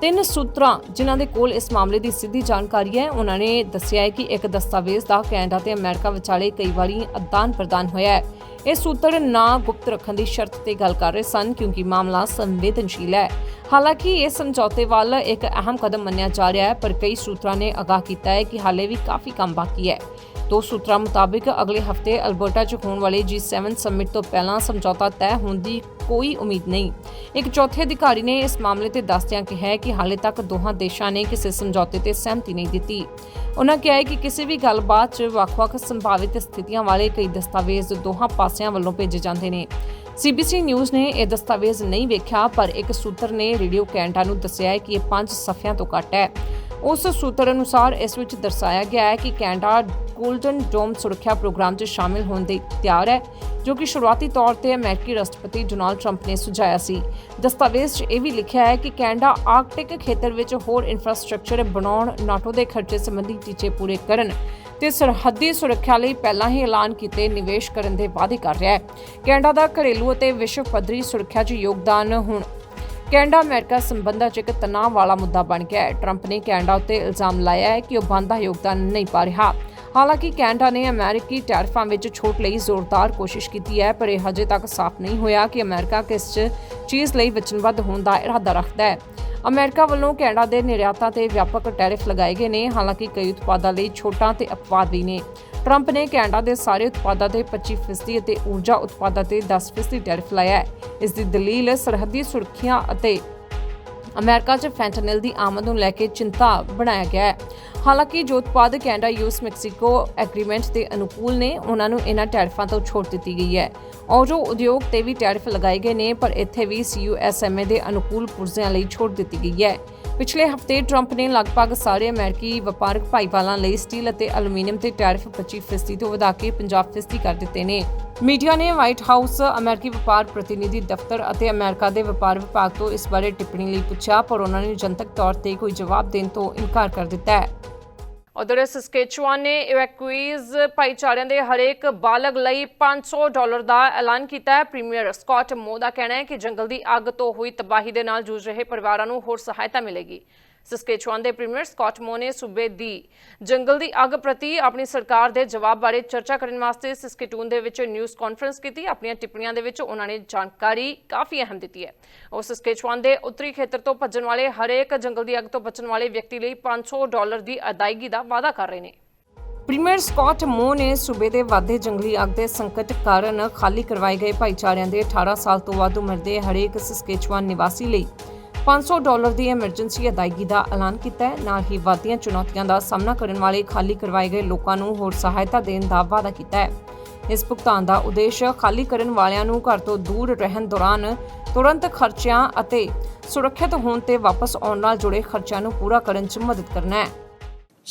ਤਿੰਨ ਸੂਤਰਾਂ, ਜਿਨ੍ਹਾਂ ਦੇ ਕੋਲ ਇਸ ਮਾਮਲੇ ਦੀ ਸਿੱਧੀ ਜਾਣਕਾਰੀ ਹੈ, ਉਹਨਾਂ ਨੇ ਦੱਸਿਆ ਹੈ ਕਿ ਇੱਕ ਦਸਤਾਵੇਜ਼ ਦਾ ਕੈਨੇਡਾ ਤੇ ਅਮਰੀਕਾ ਵਿਚਾਲੇ ਕਈ ਵਾਰੀ ਅਦਾਨ ਪ੍ਰਦਾਨ ਹੋਇਆ ਹੈ। ਇਹ ਸੂਤਰ ਨਾ ਗੁਪਤ ਰੱਖਣ ਦੀ ਸ਼ਰਤ ਤੇ ਗੱਲ ਕਰ ਰਹੇ ਸਨ ਕਿਉਂਕਿ ਮਾਮਲਾ ਸੰਵੇਦਨਸ਼ੀਲ ਹੈ। ਹਾਲਾਂਕਿ ਇਹ ਸਮਝੌਤੇ ਵੱਲ ਇੱਕ ਅਹਿਮ ਕਦਮ ਮੰਨਿਆ ਜਾ ਰਿਹਾ ਹੈ, ਪਰ ਕਈ ਸੂਤਰਾਂ ਨੇ ਅਗਾਹ ਕੀਤਾ ਹੈ ਕਿ ਹਾਲੇ ਵੀ ਕਾਫੀ ਕੰਮ ਬਾਕੀ ਹੈ। ਦੋ ਸੂਤਰਾਂ ਮੁਤਾਬਿਕ, ਅਗਲੇ ਹਫ਼ਤੇ ਅਲਬਰਟਾ 'ਚ ਹੋਣ ਵਾਲੇ G7 ਸਮਿਟ ਤੋਂ ਪਹਿਲਾਂ ਸਮਝੌਤਾ ਤੈਅ ਹੋਣ ਦੀ ਕੋਈ ਉਮੀਦ ਨਹੀਂ। ਇੱਕ ਚੌਥੇ ਅਧਿਕਾਰੀ ਨੇ ਇਸ ਮਾਮਲੇ ਤੇ ਦੱਸਦਿਆਂ ਕਿਹਾ ਕਿ ਹਾਲੇ ਤੱਕ ਦੋਹਾਂ ਦੇਸ਼ਾਂ ਨੇ ਕਿਸੇ ਸਮਝੌਤੇ ਤੇ ਸਹਿਮਤੀ ਨਹੀਂ ਦਿੱਤੀ। ਉਹਨਾਂ ਕਿਹਾ ਹੈ ਕਿ ਕਿਸੇ ਵੀ ਗੱਲਬਾਤ 'ਚ ਵੱਖ-ਵੱਖ ਸੰਭਾਵਿਤ ਸਥਿਤੀਆਂ ਵਾਲੇ ਕਈ ਦਸਤਾਵੇਜ਼ ਦੋਹਾਂ ਪਾਸਿਆਂ ਵੱਲੋਂ ਭੇਜੇ ਜਾਂਦੇ ਨੇ। ਸੀਬੀਸੀ ਨਿਊਜ਼ ਨੇ ਇਹ ਦਸਤਾਵੇਜ਼ ਨਹੀਂ ਵੇਖਿਆ, ਪਰ ਇੱਕ ਸੂਤਰ ਨੇ ਰੇਡੀਓ ਕੈਨੇਡਾ ਨੂੰ ਦੱਸਿਆ ਹੈ ਕਿ ਇਹ 5 ਸਫ਼ਿਆਂ ਤੋਂ ਘੱਟ ਹੈ। ਉਸ ਸੂਤਰ ਅਨੁਸਾਰ ਇਸ ਵਿੱਚ ਦਰਸਾਇਆ ਗਿਆ ਹੈ ਕਿ ਕੈਨੇਡਾ ਗੋਲਡਨ ਡੋਮ ਸੁਰੱਖਿਆ ਪ੍ਰੋਗਰਾਮ 'ਚ ਸ਼ਾਮਿਲ ਹੋਣ ਦੇ ਤਿਆਰ ਹੈ, ਜੋ ਕਿ ਸ਼ੁਰੂਆਤੀ ਤੌਰ ਤੇ ਅਮਰੀਕੀ ਰਾਸ਼ਟਰਪਤੀ ਡੋਨਾਲਡ ਟਰੰਪ ਨੇ ਸੁਝਾਇਆ ਸੀ। ਦਸਤਾਵੇਜ਼ 'ਚ ਇਹ ਵੀ ਲਿਖਿਆ ਹੈ ਕਿ ਕੈਨੇਡਾ ਆਰਕਟਿਕ ਖੇਤਰ ਵਿੱਚ ਹੋਰ ਇਨਫਰਾਸਟ੍ਰਕਚਰ ਬਣਾਉਣ, ਨਾਟੋ ਦੇ ਖਰਚੇ ਸੰਬੰਧੀ ਟੀਚੇ ਪੂਰੇ ਕਰਨ ਤੇ ਸਰਹੱਦੀ ਸੁਰੱਖਿਆ ਲਈ ਪਹਿਲਾਂ ਹੀ ਐਲਾਨ ਕੀਤੇ ਨਿਵੇਸ਼ ਕਰਨ ਦੇ ਵਾਅਦੇ ਕਰ ਰਿਹਾ ਹੈ। ਕੈਨੇਡਾ ਦਾ ਘਰੇਲੂ ਅਤੇ ਵਿਸ਼ਵ ਪੱਧਰੀ ਸੁਰੱਖਿਆ 'ਚ ਯੋਗਦਾਨ ਹੁਣ ਕੈਨੇਡਾ ਅਮਰੀਕਾ ਸੰਬੰਧਾਂ 'ਚ ਇੱਕ ਤਣਾਅ ਵਾਲਾ ਮੁੱਦਾ ਬਣ ਗਿਆ ਹੈ। ਟਰੰਪ ਨੇ ਕੈਨੇਡਾ ਉੱਤੇ ਇਲਜ਼ਾਮ ਲਾਇਆ ਹੈ ਕਿ ਉਹ ਬੰਦਾ ਯੋਗਦਾਨ ਨਹੀਂ ਪਾ ਰਿਹਾ। ਹਾਲਾਂਕਿ ਕੈਨੇਡਾ ਨੇ ਅਮਰੀਕੀ ਟੈਰਿਫਾਂ ਵਿੱਚ ਛੋਟ ਲਈ ਜ਼ੋਰਦਾਰ ਕੋਸ਼ਿਸ਼ ਕੀਤੀ ਹੈ, ਪਰ ਇਹ ਹਜੇ ਤੱਕ ਸਾਫ਼ ਨਹੀਂ ਹੋਇਆ ਕਿ ਅਮਰੀਕਾ ਕਿਸ ਚੀਜ਼ ਲਈ ਵਚਨਬੱਧ ਹੋਣ ਦਾ ਇਰਾਦਾ ਰੱਖਦਾ ਹੈ। ਅਮਰੀਕਾ ਵੱਲੋਂ ਕੈਨੇਡਾ ਦੇ ਨਿਰਯਾਤਾਂ ਤੇ ਵਿਆਪਕ ਟੈਰਿਫ ਲਗਾਏ ਗਏ ਨੇ। ਹਾਲਾਂਕਿ ਕਈ ਉਤਪਾਦਾਂ ਲਈ ਛੋਟਾਂ ਤੇ ਅਪਵਾਦ ਵੀ ਨੇ। ਟਰੰਪ ਨੇ ਕੈਨੇਡਾ ਦੇ ਸਾਰੇ ਉਤਪਾਦਾਂ ਤੇ 25% ਅਤੇ ਊਰਜਾ ਉਤਪਾਦਾਂ ਤੇ 10% ਟੈਰਿਫ ਲਾਇਆ ਹੈ। ਇਸ ਦੀ ਦਲੀਲ ਸਰਹੱਦੀ ਸੁਰੱਖਿਆ ਅਤੇ ਅਮਰੀਕਾ 'ਚ ਫੈਂਟਨਲ ਦੀ ਆਮਦ ਨੂੰ ਲੈ ਕੇ ਚਿੰਤਾ ਬਣਾਇਆ ਗਿਆ ਹੈ। ਹਾਲਾਂਕਿ ਜੋ ਉਤਪਾਦ ਕੈਨੇਡਾ, ਯੂਐਸ, ਮੈਕਸੀਕੋ ਐਗਰੀਮੈਂਟ ਦੇ ਅਨੁਕੂਲ ਨੇ, ਉਹਨਾਂ ਨੂੰ ਇਹਨਾਂ ਟੈਰਿਫਾਂ ਤੋਂ ਛੋਟ ਦਿੱਤੀ ਗਈ ਹੈ। ਔਰ ਜੋ ਉਦਯੋਗ ਤੇ ਵੀ ਟੈਰਿਫ ਲਗਾਏ ਗਏ ਨੇ, ਪਰ ਇੱਥੇ ਵੀ ਸੀਯੂਐਸਐਮਏ ਦੇ ਅਨੁਕੂਲ ਪੁਰਜ਼ਿਆਂ ਲਈ ਛੋਟ ਦਿੱਤੀ ਗਈ ਹੈ। ਪਿਛਲੇ ਹਫ਼ਤੇ ਟਰੰਪ ਨੇ ਲਗਭਗ ਸਾਰੇ ਅਮਰੀਕੀ ਵਪਾਰਕ ਭਾਈਵਾਲਾਂ ਲਈ ਸਟੀਲ ਅਤੇ ਐਲੂਮੀਨੀਅਮ ਤੇ ਟੈਰਿਫ 25% ਤੋਂ ਵਧਾ ਕੇ 50% ਕਰ ਦਿੱਤੇ ਨੇ। ਮੀਡੀਆ ਨੇ ਵਾਈਟ ਹਾਊਸ ਅਮਰੀਕੀ ਵਪਾਰ ਪ੍ਰਤੀਨਿਧੀ ਦਫ਼ਤਰ ਅਤੇ ਅਮਰੀਕਾ ਦੇ ਵਪਾਰ ਵਿਭਾਗ ਤੋਂ ਇਸ ਬਾਰੇ ਟਿੱਪਣੀ ਲਈ ਪੁੱਛਿਆ, ਪਰ ਉਹਨਾਂ ਨੇ ਜਨਤਕ ਤੌਰ ਤੇ ਕੋਈ ਜਵਾਬ ਦੇਣ ਤੋਂ ਇਨਕਾਰ ਕਰ ਦਿੱਤਾ ਹੈ। ਉਧਰ ਸਸਕੇਚੁਆਨ ਨੇ ਇਵੈਕੂਈਜ਼ ਭਾਈਚਾਰਿਆਂ ਦੇ ਹਰੇਕ ਬਾਲਗ ਲਈ 500 ਡਾਲਰ ਦਾ ਐਲਾਨ ਕੀਤਾ ਹੈ। ਪ੍ਰੀਮੀਅਰ ਸਕਾਟ ਮੋ ਦਾ ਕਹਿਣਾ ਹੈ ਕਿ ਜੰਗਲ ਦੀ ਅੱਗ ਤੋਂ ਹੋਈ ਤਬਾਹੀ ਦੇ ਨਾਲ ਜੂਝ ਰਹੇ ਪਰਿਵਾਰਾਂ ਨੂੰ ਹੋਰ ਸਹਾਇਤਾ ਮਿਲੇਗੀ। ਸਸਕੇਚੁਆਨ ਦੇ ਪ੍ਰੀਮੀਅਰ ਸਕਾਟ ਮੋ ਨੇ ਸੂਬੇ ਦੀ ਜੰਗਲ ਦੀ ਅੱਗ ਪ੍ਰਤੀ ਆਪਣੀ ਸਰਕਾਰ ਦੇ ਜਵਾਬ ਬਾਰੇ ਚਰਚਾ ਕਰਨ ਵਾਸਤੇ ਸਸਕੇਟੂਨ ਦੇ ਵਿੱਚ ਨਿਊਜ਼ ਕਾਨਫਰੰਸ ਕੀਤੀ। ਆਪਣੀਆਂ ਟਿੱਪਣੀਆਂ ਦੇ ਵਿੱਚ ਉਹਨਾਂ ਨੇ ਜਾਣਕਾਰੀ ਕਾਫੀ ਅਹਿਮ ਦਿੱਤੀ ਹੈ। ਉਹ ਸਸਕੇਚੁਆਨ ਦੇ ਉੱਤਰੀ ਖੇਤਰ ਤੋਂ ਭੱਜਣ ਵਾਲੇ ਹਰੇਕ ਜੰਗਲ ਦੀ ਅੱਗ ਤੋਂ ਬਚਣ ਵਾਲੇ ਵਿਅਕਤੀ ਲਈ 500 ਡਾਲਰ ਦੀ ਅਦਾਇਗੀ ਦਾ ਵਾਅਦਾ ਕਰ ਰਹੇ ਨੇ। ਪ੍ਰੀਮੀਅਰ ਸਕਾਟ ਮੋ ਨੇ ਸੂਬੇ ਦੇ ਵਾਧੇ ਜੰਗਲੀ ਅੱਗ ਦੇ ਸੰਕਟ ਕਾਰਨ ਖਾਲੀ ਕਰਵਾਏ ਗਏ ਭਾਈਚਾਰਿਆਂ ਦੇ 18 ਸਾਲ ਤੋਂ ਵੱਧ ਉਮਰ ਦੇ ਹਰੇਕ ਸਸਕੇਚਵਾਨ ਨਿਵਾਸੀ ਲਈ 500 ਡਾਲਰ ਦੀ ਐਮਰਜੈਂਸੀ ਅਦਾਇਗੀ ਦਾ ਐਲਾਨ ਕੀਤਾ ਹੈ। ਨਾਲ ਹੀ ਵਾਧੀਆਂ ਚੁਣੌਤੀਆਂ ਦਾ ਸਾਹਮਣਾ ਕਰਨ ਵਾਲੇ ਖਾਲੀ ਕਰਵਾਏ ਗਏ ਲੋਕਾਂ ਨੂੰ ਹੋਰ ਸਹਾਇਤਾ ਦੇਣ ਦਾ ਵਾਅਦਾ ਕੀਤਾ ਹੈ। ਇਸ ਭੁਗਤਾਨ ਦਾ ਉਦੇਸ਼ ਖਾਲੀ ਕਰਨ ਵਾਲਿਆਂ ਨੂੰ ਘਰ ਤੋਂ ਦੂਰ ਰਹਿਣ ਦੌਰਾਨ ਤੁਰੰਤ ਖਰਚਿਆਂ ਅਤੇ ਸੁਰੱਖਿਅਤ ਹੋਣ ਤੇ ਵਾਪਸ ਆਉਣ ਨਾਲ ਜੁੜੇ ਖਰਚਿਆਂ ਨੂੰ ਪੂਰਾ ਕਰਨ 'ਚ ਮਦਦ ਕਰਨਾ ਹੈ।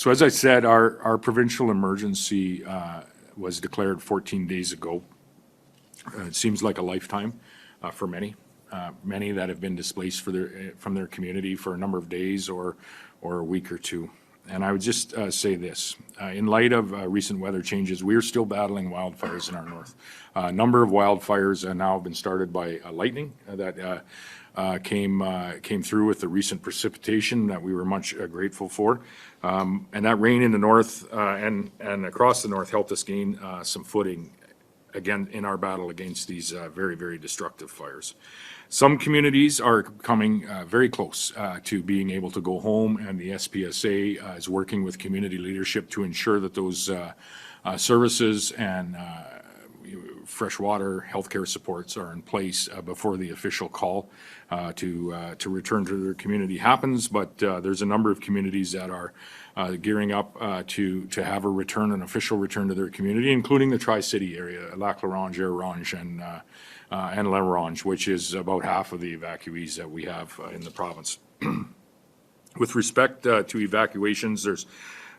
So as I said, our, our provincial emergency uh, was declared 14 days ago. Uh, It seems like a lifetime uh, for many, uh, many that have been displaced for their, eh, from their community for a number of days or, or a week or two. And I would just uh, say this, uh, in light of uh, recent weather changes, we are still battling wildfires in our north. Uh, A number of wildfires uh, now have been started by uh, lightning that uh, uh, came, uh, came through with the recent precipitation that we were much uh, grateful for. Um, And that rain in the north uh, and, and across the north helped us gain uh, some footing again, in our battle against these uh, very, very destructive fires. Some communities are coming uh, very close uh, to being able to go home, and the SPSA uh, is working with community leadership to ensure that those uh, uh, services and uh, fresh water, healthcare supports are in place uh, before the official call uh, to, uh, to return to their community happens. But uh, there's a number of communities that are uh, gearing up uh, to, to have a return, an official return to their community, including the Tri-City area, Lac La Ronge, Orange, and, uh, uh, and La Ronge, which is about half of the evacuees that we have uh, in the province. With respect uh, to evacuations, there's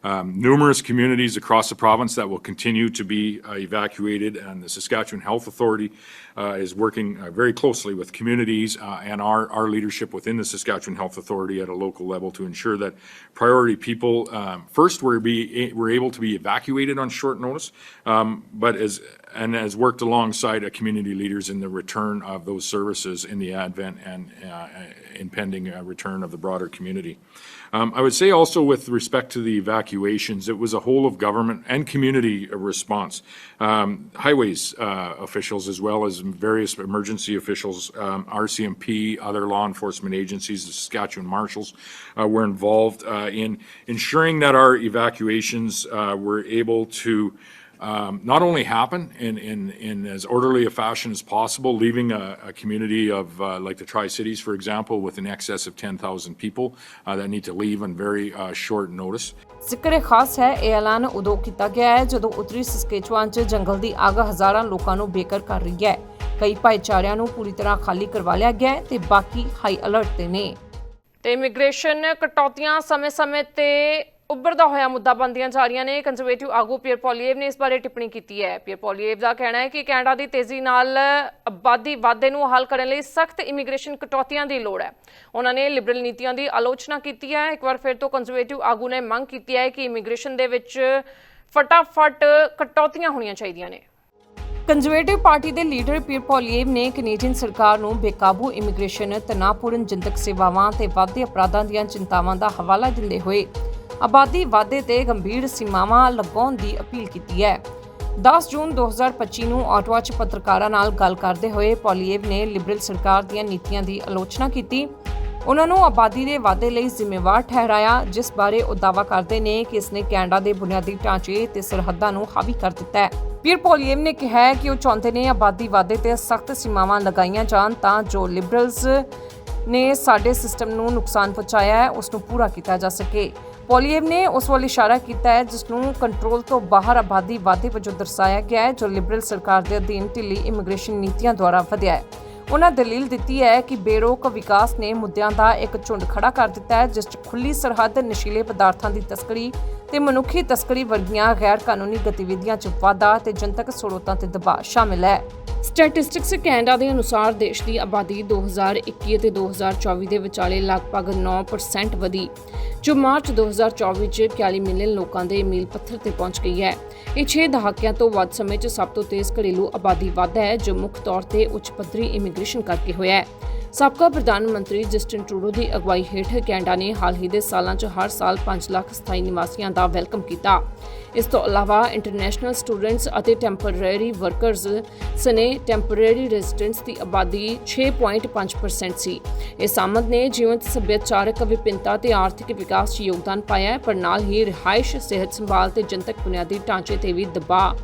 um, numerous communities across the province that will continue to be uh, evacuated, and the Saskatchewan Health Authority uh, is working uh, very closely with communities uh, and our, our leadership within the Saskatchewan Health Authority at a local level to ensure that priority people, um, first, were be, were able to be evacuated on short notice, um, but as, and has worked alongside community leaders in the return of those services in the advent and uh, impending uh, return of the broader community. Um, I would say also with respect to the evacuations, it was a whole of government and community response. Um, Highways uh, officials, as well as various emergency officials, um, RCMP, other law enforcement agencies, the Saskatchewan Marshals, uh, were involved uh, in ensuring that our evacuations were able to um, not only happen in, in, in as orderly a fashion as possible, leaving a, a community of, uh, like the Tri-Cities, for example, with an excess of 10,000 people uh, that need to leave on very uh, short notice. ਜ਼ਿਕਰ ਖਾਸ ਹੈ ਇਹ ਐਲਾਨ ਉਦੋਂ ਕੀਤਾ ਗਿਆ ਹੈ ਜਦੋਂ ਉੱਤਰੀ ਸਸਕੇਚਵਾਨ 'ਚ ਜੰਗਲ ਦੀ ਅੱਗ ਹਜ਼ਾਰਾਂ ਲੋਕਾਂ ਨੂੰ ਬੇਘਰ ਕਰ ਰਹੀ ਹੈ ਕਈ ਭਾਈਚਾਰਿਆਂ ਨੂੰ ਪੂਰੀ ਤਰ੍ਹਾਂ ਖਾਲੀ ਕਰਵਾ ਲਿਆ ਗਿਆ ਹੈ ਤੇ ਬਾਕੀ ਹਾਈ ਅਲਰਟ ਤੇ ਨੇ ਤੇ ਇਮੀਗ੍ਰੇਸ਼ਨ ਕਟੌਤੀਆਂ ਸਮੇਂ-ਸਮੇਂ ਤੇ ਉੱਭਰਦਾ ਹੋਇਆ ਮੁੱਦਾ ਬਣਦੀਆਂ ਜਾ ਰਹੀਆਂ ਨੇ। ਕੰਜ਼ਰਵੇਟਿਵ ਆਗੂ ਪੀਅਰ ਪੋਲੀਏਵ ਨੇ ਇਸ ਬਾਰੇ ਟਿੱਪਣੀ ਕੀਤੀ ਹੈ। ਪੀਅਰ ਪੋਲੀਏਵ ਦਾ ਕਹਿਣਾ ਹੈ ਕਿ ਕੈਨੇਡਾ ਦੀ ਤੇਜ਼ੀ ਨਾਲ ਆਬਾਦੀ ਵਾਧੇ ਨੂੰ ਹੱਲ ਕਰਨ ਲਈ ਸਖਤ ਇਮੀਗ੍ਰੇਸ਼ਨ ਕਟੌਤੀਆਂ ਦੀ ਲੋੜ ਹੈ। ਉਹਨਾਂ ਨੇ ਲਿਬਰਲ ਨੀਤੀਆਂ ਦੀ ਆਲੋਚਨਾ ਕੀਤੀ ਹੈ। ਇੱਕ ਵਾਰ ਫਿਰ ਤੋਂ ਕੰਜ਼ਰਵੇਟਿਵ ਆਗੂ ਨੇ ਮੰਗ ਕੀਤੀ ਹੈ ਕਿ ਇਮੀਗ੍ਰੇਸ਼ਨ ਦੇ ਵਿੱਚ ਫਟਾਫਟ ਕਟੌਤੀਆਂ ਹੋਣੀਆਂ ਚਾਹੀਦੀਆਂ ਨੇ। ਕੰਜ਼ਰਵੇਟਿਵ ਪਾਰਟੀ ਦੇ ਲੀਡਰ ਪੀਰ ਪੋਲੀਏਵ ਨੇ ਕੈਨੇਡੀਅਨ ਸਰਕਾਰ ਨੂੰ ਬੇਕਾਬੂ ਇਮੀਗ੍ਰੇਸ਼ਨ ਤਣਾਅਪੂਰਨ ਜਨਤਕ ਸੇਵਾਵਾਂ ਤੇ ਵਾਧੇ ਅਪਰਾਧਾਂ ਦੀਆਂ ਚਿੰਤਾਵਾਂ ਦਾ ਹਵਾਲਾ ਦਿੰਦੇ ਹੋਏ ਆਬਾਦੀ ਵਾਧੇ ਤੇ ਗੰਭੀਰ ਸੀਮਾਵਾਂ ਲਗਾਉਣ ਦੀ ਅਪੀਲ ਕੀਤੀ ਹੈ। 10 ਜੂਨ 2025 ਨੂੰ ਆਟਵਾ 'ਚ ਪੱਤਰਕਾਰਾਂ ਨਾਲ ਗੱਲ ਕਰਦੇ ਹੋਏ ਪੋਲੀਏਵ ਨੇ ਲਿਬਰਲ ਸਰਕਾਰ ਦੀਆਂ ਨੀਤੀਆਂ ਦੀ ਆਲੋਚਨਾ ਕੀਤੀ। ਉਹਨਾਂ ਨੂੰ ਆਬਾਦੀ ਦੇ ਵਾਧੇ ਲਈ ਜ਼ਿੰਮੇਵਾਰ ਠਹਿਰਾਇਆ, ਜਿਸ ਬਾਰੇ ਉਹ ਦਾਅਵਾ ਕਰਦੇ ਨੇ ਕਿ ਇਸ ਨੇ ਕੈਨੇਡਾ ਦੇ ਬੁਨਿਆਦੀ ਢਾਂਚੇ ਤੇ ਸਰਹੱਦਾਂ ਨੂੰ ਹਾਵੀ ਕਰ ਦਿੱਤਾ ਹੈ। ਪੀਰ ਪੋਲੀਏਵ ਨੇ ਕਿਹਾ ਕਿ ਉਹ ਚਾਹੁੰਦੇ ਨੇ ਆਬਾਦੀ ਵਾਧੇ ਤੇ ਸਖਤ ਸੀਮਾਵਾਂ ਲਗਾਈਆਂ ਜਾਣ ਤਾਂ ਜੋ ਲਿਬਰਲਸ ਨੇ ਸਾਡੇ ਸਿਸਟਮ ਨੂੰ ਨੁਕਸਾਨ ਪਹੁੰਚਾਇਆ ਹੈ, ਉਸ ਨੂੰ ਪੂਰਾ ਕੀਤਾ ਜਾ ਸਕੇ। ਪੋਲੀਏਵ ਨੇ ਉਸ ਵੱਲ ਇਸ਼ਾਰਾ ਕੀਤਾ ਹੈ, ਜਿਸ ਨੂੰ ਕੰਟਰੋਲ ਤੋਂ ਬਾਹਰ ਆਬਾਦੀ ਵਾਧੇ ਵਜੋਂ ਦਰਸਾਇਆ ਗਿਆ ਹੈ, ਜੋ ਲਿਬਰਲ ਸਰਕਾਰ ਦੇ ਅਧੀਨ ਢਿੱਲੀ ਇਮੀਗ੍ਰੇਸ਼ਨ ਨੀਤੀਆਂ ਦੁਆਰਾ ਵਧਿਆ ਹੈ। ਉਹਨਾਂ ਦਲੀਲ ਦਿੱਤੀ ਹੈ ਕਿ ਬੇਰੋਕ ਵਿਕਾਸ ਨੇ ਮੁੱਦਿਆਂ ਦਾ ਇੱਕ ਝੁੰਡ ਖੜਾ ਕਰ ਦਿੱਤਾ ਹੈ, ਜਿਸ 'ਚ ਖੁੱਲੀ ਸਰਹੱਦ, ਨਸ਼ੀਲੇ ਪਦਾਰਥਾਂ ਦੀ ਤਸਕਰੀ ਤੇ ਮਨੁੱਖੀ ਤਸਕਰੀ ਵਰਗੀਆਂ ਗੈਰ ਕਾਨੂੰਨੀ ਗਤੀਵਿਧੀਆਂ 'ਚ ਵਾਧਾ ਤੇ ਜਨਤਕ ਸਰੋਤਾਂ ਤੇ ਦਬਾਅ ਸ਼ਾਮਿਲ ਹੈ। ਸਟੈਟਿਸਟਿਕਸ ਕੈਨੇਡਾ ਦੇ ਅਨੁਸਾਰ ਦੇਸ਼ ਦੀ ਆਬਾਦੀ 2021 ਅਤੇ 2024 ਦੇ ਵਿਚਾਲੇ ਲਗਭਗ 9% ਵਧੀ, ਜੋ ਮਾਰਚ 2024 ਚ 41 ਮਿਲੀਅਨ ਲੋਕਾਂ ਦੇ ਮੀਲ ਪੱਥਰ ਤੇ ਪਹੁੰਚ ਗਈ ਹੈ। ਇਹ 6 ਦਹਾਕਿਆਂ ਤੋਂ ਵੱਧ ਸਮੇਂ 'ਚ ਸਭ ਤੋਂ ਤੇਜ਼ ਘਰੇਲੂ ਆਬਾਦੀ ਵਾਧਾ ਹੈ, ਜੋ ਮੁੱਖ ਤੌਰ ਤੇ ਉੱਚ ਪੱਧਰੀ ਇਮੀਗ੍ਰੇਸ਼ਨ ਕਰਕੇ ਹੋਇਆ ਹੈ। ਸਾਬਕਾ ਪ੍ਰਧਾਨ ਮੰਤਰੀ ਜਸਟਿਨ ਟਰੂਡੋ ਦੀ ਅਗਵਾਈ ਹੇਠ ਕੈਨੇਡਾ ਨੇ ਹਾਲ ਹੀ ਦੇ ਸਾਲਾਂ 'ਚ ਹਰ ਸਾਲ 5 ਲੱਖ ਸਥਾਈ ਨਿਵਾਸੀਆਂ ਦਾ ਵੈਲਕਮ ਕੀਤਾ। ਇਸ ਤੋਂ ਇਲਾਵਾ ਇੰਟਰਨੈਸ਼ਨਲ ਸਟੂਡੈਂਟਸ ਅਤੇ ਟੈਂਪਰੇਰੀ ਵਰਕਰਸ ਸਨੇ ਟੈਂਪਰੇਰੀ ਰੈਜ਼ੀਡੈਂਟਸ ਦੀ ਆਬਾਦੀ 6.5% ਸੀ। ਇਸ ਆਮਦ ਨੇ ਜੀਵੰਤ ਸੱਭਿਆਚਾਰਕ ਵਿਭਿੰਨਤਾ ਤੇ ਆਰਥਿਕ ਵਿਕਾਸ 'ਚ ਯੋਗਦਾਨ ਪਾਇਆ ਪਰ ਨਾਲ ਹੀ ਰਿਹਾਇਸ਼, ਸਿਹਤ ਸੰਭਾਲ ਤੇ ਜਨਤਕ ਬੁਨਿਆਦੀ ਢਾਂਚੇ ਤੇ ਵੀ ਦਬਾਅ।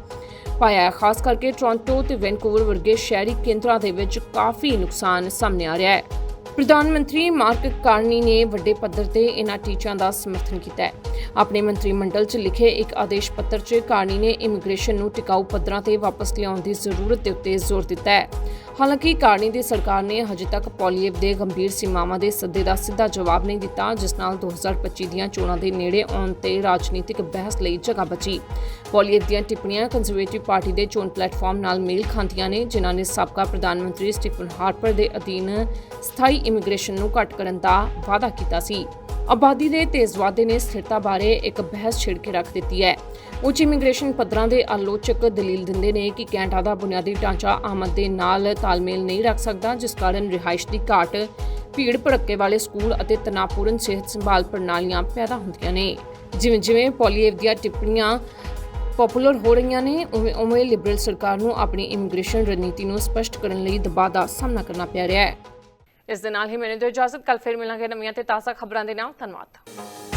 ਪਾਇਆ ਖਾਸ ਕਰਕੇ ਟੋਰਾਂਟੋ ਤੇ ਵੈਨਕੂਵਰ ਵਰਗੇ ਸ਼ਹਿਰੀ ਕੇਂਦਰਾਂ ਦੇ ਵਿੱਚ ਕਾਫੀ ਨੁਕਸਾਨ ਸਾਹਮਣੇ ਆ ਰਿਹਾ ਹੈ। ਪ੍ਰਧਾਨ ਮੰਤਰੀ ਮਾਰਕ ਕਾਰਨੀ ਨੇ ਵੱਡੇ ਪੱਧਰ ਤੇ ਇਹਨਾਂ ਟੀਚਿਆਂ ਦਾ ਸਮਰਥਨ ਕੀਤਾ ਹੈ। ਆਪਣੇ ਮੰਤਰੀ ਮੰਡਲ 'ਚ ਲਿਖੇ ਇੱਕ ਆਦੇਸ਼ ਪੱਤਰ 'ਚ ਕਾਰਨੀ ਨੇ ਇਮੀਗ੍ਰੇਸ਼ਨ ਨੂੰ ਟਿਕਾਊ ਪੱਧਰਾਂ ਤੇ ਵਾਪਸ ਲਿਆਉਣ ਦੀ ਜ਼ਰੂਰਤ ਦੇ ਉੱਤੇ ਜ਼ੋਰ ਦਿੱਤਾ ਹੈ। ਹਾਲਾਂਕਿ ਕਾਰਨੀ ਦੀ ਸਰਕਾਰ ਨੇ ਹਜੇ ਤੱਕ ਪੋਲੀਏਬ ਦੇ ਗੰਭੀਰ ਸੀਮਾਵਾਂ ਦੇ ਸੱਦੇ ਦਾ ਸਿੱਧਾ ਜਵਾਬ ਨਹੀਂ ਦਿੱਤਾ, ਜਿਸ ਨਾਲ 2025 ਦੀਆਂ ਚੋਣਾਂ ਦੇ ਨੇੜੇ ਆਉਣ ਤੇ ਰਾਜਨੀਤਿਕ ਬਹਿਸ ਲਈ ਜਗ੍ਹਾ ਬਚੀ। ਪੋਲੀਏਬ ਦੀਆਂ ਟਿੱਪਣੀਆਂ ਕੰਜ਼ਰਵੇਟਿਵ ਪਾਰਟੀ ਦੇ ਚੋਣ ਪਲੇਟਫਾਰਮ ਨਾਲ ਮੇਲ ਖਾਂਦੀਆਂ ਨੇ, ਜਿਨ੍ਹਾਂ ਨੇ ਸਾਬਕਾ ਪ੍ਰਧਾਨ ਮੰਤਰੀ ਸਟੀਫਨ ਹਾਰਪਰ ਦੇ ਅਧੀਨ ਸਥਾਈ ਇਮੀਗ੍ਰੇਸ਼ਨ ਨੂੰ ਘੱਟ ਕਰਨ ਦਾ ਵਾਅਦਾ ਕੀਤਾ ਸੀ। ਆਬਾਦੀ ਦੇ ਤੇਜ਼ ਵਾਧੇ ਨੇ ਸਥਿਰਤਾ ਬਾਰੇ ਇੱਕ ਬਹਿਸ ਛਿੜ ਕੇ ਰੱਖ ਦਿੱਤੀ ਹੈ। ਉੱਚ ਇਮੀਗ੍ਰੇਸ਼ਨ ਪੱਧਰਾਂ ਦੇ ਆਲੋਚਕ ਦਲੀਲ ਦਿੰਦੇ ਨੇ ਕਿ ਕੈਨੇਡਾ ਦਾ ਬੁਨਿਆਦੀ ਢਾਂਚਾ ਆਮਦ ਦੇ ਨਾਲ ਤਾਲਮੇਲ ਨਹੀਂ ਰੱਖ ਸਕਦਾ, ਜਿਸ ਕਾਰਨ ਰਿਹਾਇਸ਼ ਦੀ ਘਾਟ, ਭੀੜ ਭੜੱਕੇ ਵਾਲੇ ਸਕੂਲ ਅਤੇ ਤਣਾਅਪੂਰਨ ਸਿਹਤ ਸੰਭਾਲ ਪ੍ਰਣਾਲੀਆਂ ਪੈਦਾ ਹੁੰਦੀਆਂ ਨੇ। ਜਿਵੇਂ ਜਿਵੇਂ ਪੋਲੀਏਵ ਦੀਆਂ ਟਿੱਪਣੀਆਂ ਪਪੂਲਰ ਹੋ ਰਹੀਆਂ ਨੇ, ਉਵੇਂ ਉਵੇਂ ਲਿਬਰਲ ਸਰਕਾਰ ਨੂੰ ਆਪਣੀ ਇਮੀਗ੍ਰੇਸ਼ਨ ਰਣਨੀਤੀ ਨੂੰ ਸਪਸ਼ਟ ਕਰਨ ਲਈ ਦਬਾਅ ਦਾ ਸਾਹਮਣਾ ਕਰਨਾ ਪੈ ਰਿਹਾ ਹੈ। ਇਸ ਦੇ ਨਾਲ ਹੀ ਮੈਨੂੰ ਦਿਓ ਇਜਾਜ਼ਤ ਕੱਲ ਫਿਰ ਮਿਲਾਂਗੇ ਨਵੀਆਂ ਤੇ ਤਾਜ਼ਾ ਖਬਰਾਂ ਦੇ ਨਾਲ। ਧੰਨਵਾਦ।